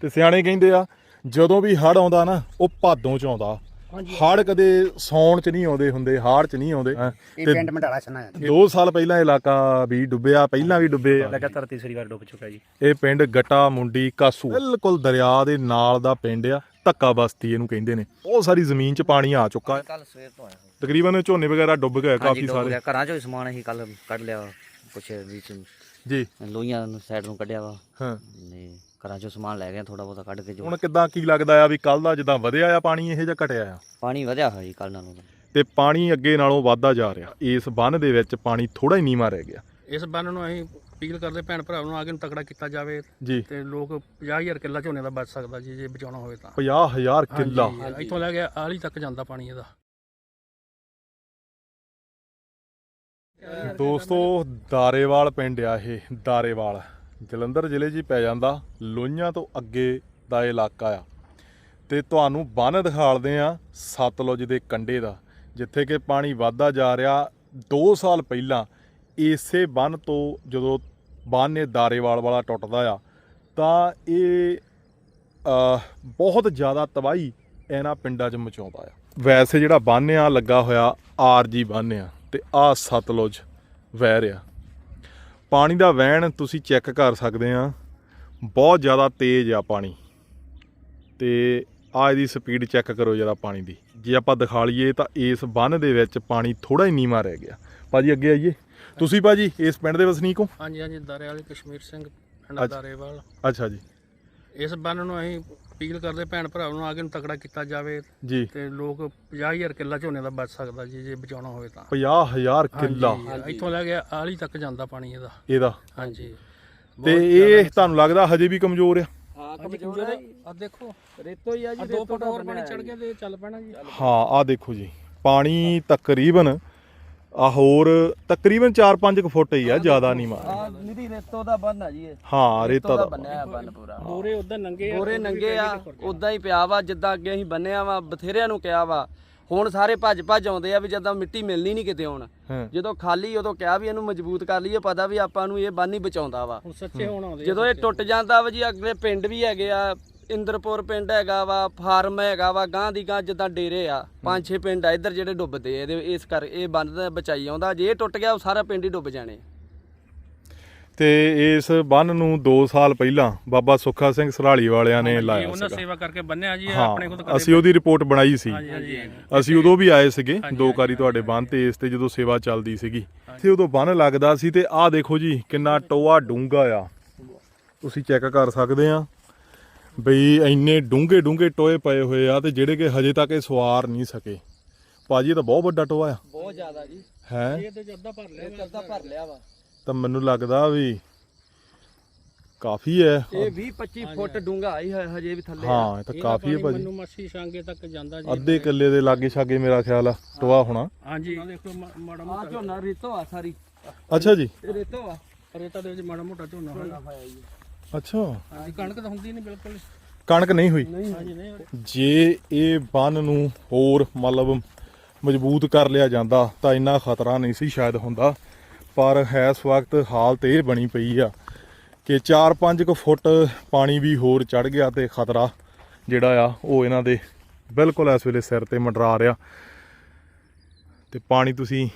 ਤੇ ਸਿਆਣੇ ਕਹਿੰਦੇ ਆ ਜਦੋਂ ਵੀ ਹੜ ਆਉਂਦਾ ਨਾ ਉਹ ਭਾਦੋਂ ਚ ਆਉਂਦਾ। ਹੜ ਕਦੇ ਸੌਣ ਚ ਨਹੀਂ ਆਉਂਦੇ ਹੁੰਦੇ ਹਾੜ ਚ ਨਹੀਂ ਆਉਂਦੇ। ਇਹ ਤੇ ਪਿੰਡ ਮੰਡਾਲਾ ਛਨਾ ਹੈ ਦੋ ਸਾਲ ਪਹਿਲਾਂ ਇਲਾਕਾ ਵੀ ਡੁੱਬਿਆ ਪਹਿਲਾਂ ਵੀ ਡੁੱਬੇ ਆ। ਲਗਾਤਾਰ ਤੀਸਰੀ ਵਾਰ ਡੁੱਬ ਚੁੱਕਾ ਜੀ। ਇਹ ਪਿੰਡ ਗਟਾ ਮੁੰਡੀ ਕਾਸੂ। ਬਿਲਕੁਲ ਦਰਿਆ ਦੇ ਨਾਲ ਦਾ ਪਿੰਡ ਆ ਧੱਕਾ ਬਸਤੀ ਇਹਨੂੰ ਕਹਿੰਦੇ ਨੇ। ਬਹੁਤ ਸਾਰੀ ਜ਼ਮੀਨ 'ਚ ਪਾਣੀ ਆ ਚੁੱਕਾ ਹੈ। ਕੱਲ ਸਵੇਰ ਤੋਂ ਆਇਆ ਤਕਰੀਬਨ ਝੋਨੇ ਵਗੈਰਾ ਡੁੱਬ ਗਏ ਕਾਫੀ ਸਾਰੇ। ਗਿਆ। ਘਰਾਂ ਚੋਂ ਸਮਾਨ ਅਸੀਂ ਕੱਲ ਕੱਢ ਲਿਆ ਕੁਛ ਵਿੱਚ ਜੀ। ਲੋਹੀਆਂ ਨੂੰ ਸਾਈਡ ਨੂੰ ਕੱਢਿਆ ਵਾ। ਹਾਂ। ਘਰਾਂ ਚੋਂ ਸਮਾਨ ਲੈ ਗਏ ਥੋੜਾ ਬਹੁਤਾ ਕੱਢ ਕੇ ਜੋ ਹੁਣ ਕਿੱਦਾਂ ਕੀ ਲੱਗਦਾ ਆ ਵੀ ਕੱਲ ਦਾ ਜਿੱਦਾਂ ਵਧਿਆ ਆ ਪਾਣੀ ਇਹ ਜਾਂ ਘਟਿਆ ਆ? ਪਾਣੀ ਵਧਿਆ ਹੋਇਆ ਜੀ ਕੱਲ ਨਾਲੋਂ। ਤਾਂ। ਤੇ ਪਾਣੀ ਅੱਗੇ ਨਾਲੋਂ ਵੱਧਦਾ ਜਾ ਰਿਹਾ। ਇਸ ਬੰਨ ਦੇ ਵਿੱਚ ਪਾਣੀ ਥੋੜਾ ਹੀ ਨੀਵਾਂ ਰਹਿ ਗਿਆ। ਇਸ ਬੰਨ ਨੂੰ ਅਸੀਂ ਅਪੀਲ ਕਰਦੇ ਭੈਣ ਭਰਾਵਾਂ ਨੂੰ ਆਗੇ ਨੂੰ ਤਕੜਾ ਕੀਤਾ ਜਾਵੇ ਜੀ। ਤੇ ਲੋਕ 50000 ਕਿੱਲਾ ਝੋਨੇ ਦਾ ਬਚ ਸਕਦਾ ਜੀ ਜੇ ਬਚਾਉਣਾ ਹੋਵੇ ਤਾਂ। 50000 ਕਿੱਲਾ। ਹਾਂਜੀ, ਇੱਥੋਂ ਲੈ ਕੇ ਆਲੀ ਤੱਕ ਜਾਂਦਾ ਪਾਣੀ ਇਹਦਾ। ਦੋਸਤੋ ਦਾਰੇਵਾਲ ਪਿੰਡ ਆ ਇਹ ਦਾਰੇਵਾਲ। ਜਲੰਧਰ ਜ਼ਿਲ੍ਹੇ 'ਚ ਹੀ ਪੈ ਜਾਂਦਾ ਲੋਹੀਆਂ ਤੋਂ ਅੱਗੇ ਦਾ ਇਲਾਕਾ ਆ। ਤੇ ਤੁਹਾਨੂੰ ਬੰਨ ਦਿਖਾਲਦੇ ਆ ਸਤਲੁਜ ਦੇ ਕੰਢੇ ਦਾ, ਜਿੱਥੇ ਕਿ ਪਾਣੀ ਵੱਧਦਾ ਜਾ ਰਿਹਾ। 2 ਸਾਲ ਪਹਿਲਾਂ ਇਸੇ ਬੰਨ ਤੋਂ ਜਦੋਂ ਬੰਨ ਇਹ ਦਾਰੇਵਾਲ ਵਾਲਾ ਟੁੱਟਦਾ ਆ, ਤਾਂ ਇਹ ਬਹੁਤ ਜ਼ਿਆਦਾ ਤਬਾਹੀ ਇਹਨਾਂ ਪਿੰਡਾਂ 'ਚ ਮਚਾਉਂਦਾ ਆ। ਵੈਸੇ ਜਿਹੜਾ ਬੰਨ ਆ, ਲੱਗਾ ਹੋਇਆ ਆਰਜੀ ਬੰਨ ਆ, ਤੇ ਆ ਸਤਲੁਜ ਵਹਿ ਰਿਹਾ। ਪਾਣੀ ਦਾ ਵਹਿਣ ਤੁਸੀਂ ਚੈੱਕ ਕਰ ਸਕਦੇ ਆ। ਬਹੁਤ ਜ਼ਿਆਦਾ ਤੇਜ਼ ਆ ਪਾਣੀ। ਤੇ ਆ ਇਹਦੀ ਸਪੀਡ ਚੈੱਕ ਕਰੋ ਜਰਾ ਪਾਣੀ ਦੀ। ਜੇ ਆਪਾਂ ਦਿਖਾ ਲਈਏ ਤਾਂ ਇਸ ਬੰਨ ਦੇ ਵਿੱਚ ਪਾਣੀ ਥੋੜਾ ਹੀ ਨੀਵਾਂ ਰਹਿ ਗਿਆ। ਭਾਜੀ ਅੱਗੇ ਆਈਏ। ਤੁਸੀਂ ਭਾਜੀ ਇਸ ਪਿੰਡ ਦੇ ਵਸਨੀਕ ਹੋ? ਹਾਂਜੀ ਹਾਂਜੀ ਦਾਰੇ ਵਾਲੇ ਕਸ਼ਮੀਰ ਸਿੰਘ ਪਿੰਡ। ਦਾਰੇਵਾਲ। ਅੱਛਾ ਜੀ। ਇਸ ਬੰਨ ਨੂੰ ਅਸੀਂ ਅਪੀਲ ਕਰਦੇ ਭੈਣ ਭਰਾਵਾਂ ਨੂੰ ਆਗੇ ਨੂੰ ਤਕੜਾ ਕੀਤਾ ਜਾਵੇ ਜੀ। ਤੇ ਲੋਕ 50000 ਕਿੱਲਾ ਝੋਨੇ ਦਾ ਬਚ ਸਕਦਾ ਜੀ ਜੇ ਬਚਾਉਣਾ ਹੋਵੇ ਤਾਂ। 50000 ਕਿੱਲਾ। ਹਾਂਜੀ, ਇੱਥੋਂ ਲੈ ਕੇ ਆਲੀ ਤੱਕ ਜਾਂਦਾ ਪਾਣੀ ਇਹਦਾ। ਇਹਦਾ। ਹਾਂਜੀ। ਤੇ ਇਹ ਤੁਹਾਨੂੰ ਲੱਗਦਾ ਹਜੇ ਵੀ ਕਮਜ਼ੋਰ ਆ? ਆ। ਦੇਖੋ। ਰੇਤੋ ਹੀ ਆ ਜੀ ਦੋ ਫੁੱਟ ਹੋਰ ਪਾਣੀ ਚੜ ਗਿਆ ਤੇ ਚੱਲ ਪੈਣਾ ਜੀ। ਹਾਂ ਆ ਦੇਖੋ ਜੀ। ਪਾਣੀ ਤਕਰੀਬਨ ਆ ਹੋਰ ਤਕਰੀਬਨ 4-5 ਫੁੱਟ ਹੀ ਆ ਜ਼ਿਆਦਾ ਨਹੀਂ ਮਾਰ। ਨਿਧੀ ਰੇਤੋ ਦਾ ਬੰਨ ਆ ਜੀ ਇਹ। ਹਾਂ ਰੇਤਾ ਦਾ ਬੰਨਿਆ ਬੰਨ ਪੂਰਾ। ਬੋਰੇ ਉਦਾਂ ਨੰਗੇ ਗੋਰੇ ਨੰਗੇ ਆ ਉਦਾਂ ਹੀ ਪਿਆ ਵਾ ਜਿੱਦਾਂ ਅੱਗੇ ਅਸੀਂ ਬੰਨਿਆ ਵਾ ਬਥੇਰਿਆਂ ਨੂੰ ਕਿਹਾ ਵਾ। ਹੁਣ ਸਾਰੇ ਭੱਜ ਭੱਜ ਆਉਂਦੇ ਆ ਵੀ ਜਦੋਂ ਮਿੱਟੀ ਮਿਲਣੀ ਨਹੀਂ ਕਿਤੇ ਹੁਣ। ਜਦੋਂ ਖਾਲੀ ਉਦੋਂ ਕਿਹਾ ਵੀ ਇਹਨੂੰ ਮਜ਼ਬੂਤ ਕਰ ਲਈਏ ਪਤਾ ਵੀ ਆਪਾਂ ਨੂੰ ਇਹ ਬੰਨ ਹੀ ਬਚਾਉਂਦਾ ਵਾ। ਹੁਣ ਸੱਚੇ ਹੋਣ ਆਉਂਦੇ ਆ ਜਦੋਂ ਇਹ ਟੁੱਟ ਜਾਂਦਾ ਵਾ ਜੀ ਅਗਲੇ ਪਿੰਡ ਵੀ ਹੈਗੇ ਆ ਇੰਦਰਪੁਰ ਪਿੰਡ ਹੈਗਾ ਵਾ ਫਾਰਮ ਹੈਗਾ ਵਾ ਗਾਂ ਦੀ ਗਾਂ ਜਿੱਦਾਂ ਡੇਰੇ ਆ। ਪੰਜ ਛੇ ਪਿੰਡ ਆ ਇੱਧਰ ਜਿਹੜੇ ਡੁੱਬਦੇ ਆ ਇਹਦੇ ਇਸ ਕਰ ਇਹ ਬੰਨ ਦਾ ਬਚਾਈ ਆਉਂਦਾ। ਜੇ ਇਹ ਟੁੱਟ ਗਿਆ ਉਹ ਸਾਰਾ ਪਿੰਡ ਹੀ ਡੁੱਬ ਜਾਣੇ ਤੇ ਇਸ ਬੰਨ ਨੂੰ 2 ਸਾਲ ਪਹਿਲਾਂ ਬਾਬਾ ਸੁੱਖਾ ਸਿੰਘ ਸਰਾਲੀ ਵਾਲਿਆਂ ਨੇ ਲਾਇਆ ਉਹਨਾਂ ਸੀਗਾ। ਸੇਵਾ ਕਰਕੇ ਬੰਨਿਆ ਜੀ ਆਪਣੇ ਖੁਦ ਅਸੀਂ ਉਹਦੀ ਰਿਪੋਰਟ ਬਣਾਈ ਸੀ। ਹਾਂਜੀ ਹਾਂਜੀ ਅਸੀਂ ਉਦੋਂ ਵੀ ਆਏ ਸੀਗੇ ਦੋ ਕਾਰੀ ਤੁਹਾਡੇ ਬੰਨ ਤੇ ਇਸ ਤੇ ਜਦੋਂ ਸੇਵਾ ਚੱਲਦੀ ਸੀਗੀ। ਤੇ ਉਦੋਂ ਬੰਨ ਲੱਗਦਾ ਸੀ ਤੇ ਆਹ ਦੇਖੋ ਜੀ ਕਿੰਨਾ ਟੋਆ ਡੂੰਗਾ ਆ। ਤੁਸੀਂ ਚੈੱਕ ਕਰ ਸਕਦੇ ਆ। ਬਈ ਇੰਨੇ ਡੂੰਗੇ ਡੂੰਗੇ ਟੋਏ ਪਏ ਹੋਏ ਆ ਤੇ ਜਿਹੜੇ ਕਿ ਹਜੇ ਤੱਕ ਇਹ ਸਵਾਰ ਨਹੀਂ ਸਕੇ। ਭਾਜੀ ਇਹ ਤਾਂ ਬਹੁਤ ਵੱਡਾ ਟੋਆ ਆ। ਬਹੁਤ ਜ਼ਿਆਦਾ ਜੀ। ਹੈ? ਇਹ ਤੇ ਜੱਦਾ ਭਰ ਲਿਆ। ਇਹ ਅੱਧਾ ਭਰ ਲਿਆ ਵਾ। ਤਾਂ ਮੈਨੂੰ ਲੱਗਦਾ ਵੀ ਕਾਫੀ ਹੈ। ਇਹ 20 25 ਫੁੱਟ ਡੂੰਘਾ ਹੀ ਹੈ ਹਜੇ ਵੀ ਥੱਲੇ ਆ। ਹਾਂ ਇਹ ਤਾਂ ਕਾਫੀ ਹੈ ਭਾਜੀ ਮੈਨੂੰ ਮੱਛੀ ਸ਼ਾਂਗੇ ਤੱਕ ਜਾਂਦਾ ਜੀ। ਅੱਧੇ ਕਿੱਲੇ ਦੇ ਲਾਗੇ ਛਾਗੇ ਮੇਰਾ ਖਿਆਲ ਆ ਟੋਆ ਹੋਣਾ। ਹਾਂਜੀ। ਦੇਖੋ ਮਾੜਾ ਮੋਟਾ। ਝੋਨਾ ਰੇਤੋ ਆ ਸਾਰੀ। ਅੱਛਾ ਜੀ। ਇਹ ਰੇਤੋ ਆ। ਰੇਤਾ ਦੇ ਵਿੱਚ ਮਾੜਾ ਮੋਟਾ ਝੋਨਾ ਹੋਇਆ। ਅੱਛਾ। ਹਾਂਜੀ ਕਣਕ ਤਾਂ ਹੁੰਦੀ ਨਹੀਂ ਬਿਲਕੁਲ। ਕਣਕ ਨਹੀਂ ਹੋਈ? ਹਾਂਜੀ ਨਹੀਂ ਜੇ ਇਹ ਬੰਨ ਨੂੰ ਹੋਰ ਮਤਲਬ ਮਜ਼ਬੂਤ ਕਰ ਲਿਆ ਜਾਂਦਾ ਤਾਂ ਇੰਨਾ ਖਤਰਾ ਨਹੀਂ ਸੀ ਸ਼ਾਇਦ ਹੁੰਦਾ। ਪਰ ਇਸ ਵਕਤ ਹਾਲਤ ਇਹ ਬਣੀ ਪਈ ਆ ਕਿ 4-5 ਕੁ ਫੁੱਟ ਪਾਣੀ ਵੀ ਹੋਰ ਚੜ ਗਿਆ ਤੇ ਖਤਰਾ ਜਿਹੜਾ ਆ ਉਹ ਇਹਨਾਂ ਦੇ ਬਿਲਕੁਲ ਇਸ ਵੇਲੇ ਸਿਰ ਤੇ ਮੰਡਰਾ ਰਿਹਾ। ਤੇ ਪਾਣੀ ਤੁਸੀਂ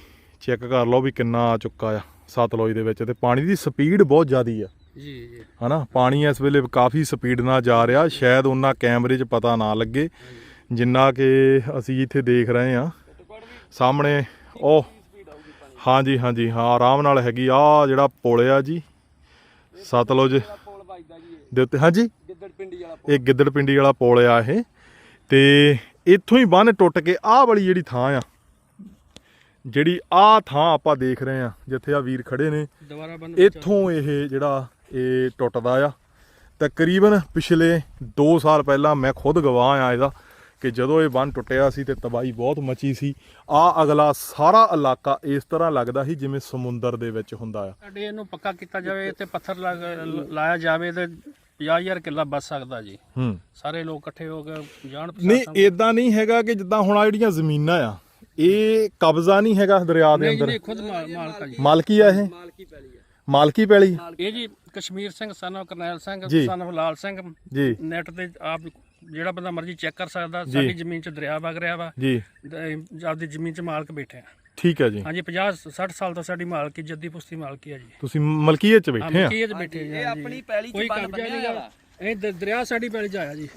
ਚੈੱਕ ਕਰ ਲਓ ਵੀ ਕਿੰਨਾ ਆ ਚੁੱਕਾ ਆ ਸਤਲੁਜ ਦੇ ਵਿੱਚ। ਤੇ ਪਾਣੀ ਦੀ ਸਪੀਡ ਬਹੁਤ ਜ਼ਿਆਦੀ ਆ। ਜੀ ਜੀ। ਹਨਾ? ਪਾਣੀ ਇਸ ਵੇਲੇ ਕਾਫੀ ਸਪੀਡ ਨਾਲ ਜਾ ਰਿਹਾ। ਸ਼ਾਇਦ ਉਹਨਾਂ ਕੈਮਰੇ 'ਚ ਪਤਾ ਨਾ ਲੱਗੇ। ਜਿੰਨਾ ਕਿ ਅਸੀਂ ਇੱਥੇ ਦੇਖ ਰਹੇ ਆ ਸਾਹਮਣੇ ਉਹ। ਹਾਂਜੀ ਹਾਂਜੀ ਹਾਂ ਆਰਾਮ ਨਾਲ ਹੈਗੀ। ਆ ਜਿਹੜਾ ਪੁਲ ਆ ਜੀ। ਸਤਲੁਜ ਦੇ ਉੱਤੇ। ਹਾਂਜੀ? ਗਿੱਦੜ ਪਿੰਡੀ ਵਾਲਾ ਇਹ ਗਿੱਦੜ ਪਿੰਡੀ ਵਾਲਾ ਪੁਲ ਆ ਇਹ। ਤੇ ਇੱਥੋਂ ਹੀ ਬੰਨ ਟੁੱਟ ਕੇ ਆਹ ਵਾਲੀ ਜਿਹੜੀ ਥਾਂ ਆ ਜਿਹੜੀ ਆਹ ਥਾਂ ਆਪਾਂ ਦੇਖ ਰਹੇ ਆ ਜਿੱਥੇ ਆ ਵੀਰ ਖੜੇ ਨੇ। ਇੱਥੋਂ ਇਹ ਜਿਹੜਾ ਇਹ ਟੁੱਟਦਾ ਆ। ਤਕਰੀਬਨ ਪਿਛਲੇ 2 ਸਾਲ ਪਹਿਲਾਂ ਮੈਂ ਖੁਦ ਗਵਾਹ ਆ ਇਹਦਾ ਕਿ ਜਦੋਂ ਇਹ ਬੰਨ ਟੁੱਟਿਆ ਸੀ ਤੇ ਤਬਾਹੀ ਬਹੁਤ ਮਚੀ ਸੀ। ਆ ਅਗਲਾ ਸਾਰਾ ਇਲਾਕਾ ਇਸ ਤਰ੍ਹਾਂ ਲੱਗਦਾ ਸੀ ਜਿਵੇਂ ਸਮੁੰਦਰ ਦੇ ਵਿੱਚ ਹੁੰਦਾ ਆ। ਸਾਡੇ ਇਹਨੂੰ ਪੱਕਾ ਕੀਤਾ ਜਾਵੇ ਤੇ ਪੱਥਰ ਲਾਇਆ ਜਾਵੇ ਤੇ 50000 ਕਿੱਲਾ ਬਚ ਸਕਦਾ ਜੀ। ਹੂੰ। ਸਾਰੇ ਲੋਕ ਇਕੱਠੇ ਹੋ ਕੇ ਜਾਣ ਨਹੀਂ ਇਦਾਂ ਨਹੀਂ ਹੈਗਾ ਕਿ ਜਿੱਦਾਂ ਹੁਣ ਆ ਜਿਹੜੀਆਂ ਜ਼ਮੀਨਾਂ ਆ ਇਹ ਕਬਜ਼ਾ ਨਹੀਂ ਹੈਗਾ ਦਰਿਆ ਦੇ ਅੰਦਰ। ਨਹੀਂ ਖੁਦ ਮਾਲਕੀ ਆ ਇਹ? ਮਾਲਕੀ ਪੈਲੀ ਆ। ਮਾਲਕੀ ਪੈਲੀ? ਇਹ ਜੀ ਕਸ਼ਮੀਰ ਸਿੰਘ ਸਨ of Karnail Singh ji. Son of Lal Singh. Ji. Net ਤੇ ਆਪ ਜਿਹੜਾ ਬੰਦਾ ਮਰਜ਼ੀ ਚੈੱਕ ਕਰ ਸਕਦਾ ਸਾਡੀ ਜ਼ਮੀਨ 'ਚ ਦਰਿਆ ਵਗ ਰਿਹਾ ਵਾ। ਜੀ। ਤੇ ਆਪਦੀ ਜ਼ਮੀਨ 'ਚ ਮਾਲਕ ਬੈਠੇ ਆ ਠੀਕ ਹੈ ਜੀ। ਹਾਂਜੀ 50 60 ਸਾਲ ਤੋਂ ਸਾਡੀ ਮਾਲਕੀ ਜੱਦੀ ਪੁਸਤੀ ਮਾਲਕੀ ਆ ਜੀ। ਤੁਸੀਂ ਮਲਕੀਅਤ ਚ ਬੈਠੇ ਆ? ਮਲਕੀਅਤ ਬੈਠੇ ਜੀ ਇਹ ਆਪਣੀ ਪੈਲੀ 'ਚ ਬੰਨ ਬੰਨਿਆ ਵਾ ਇਹ ਦ- ਦਰਿਆ ਸਾਡੀ ਪੈਲੀ 'ਚ ਆਇਆ ਜੀ।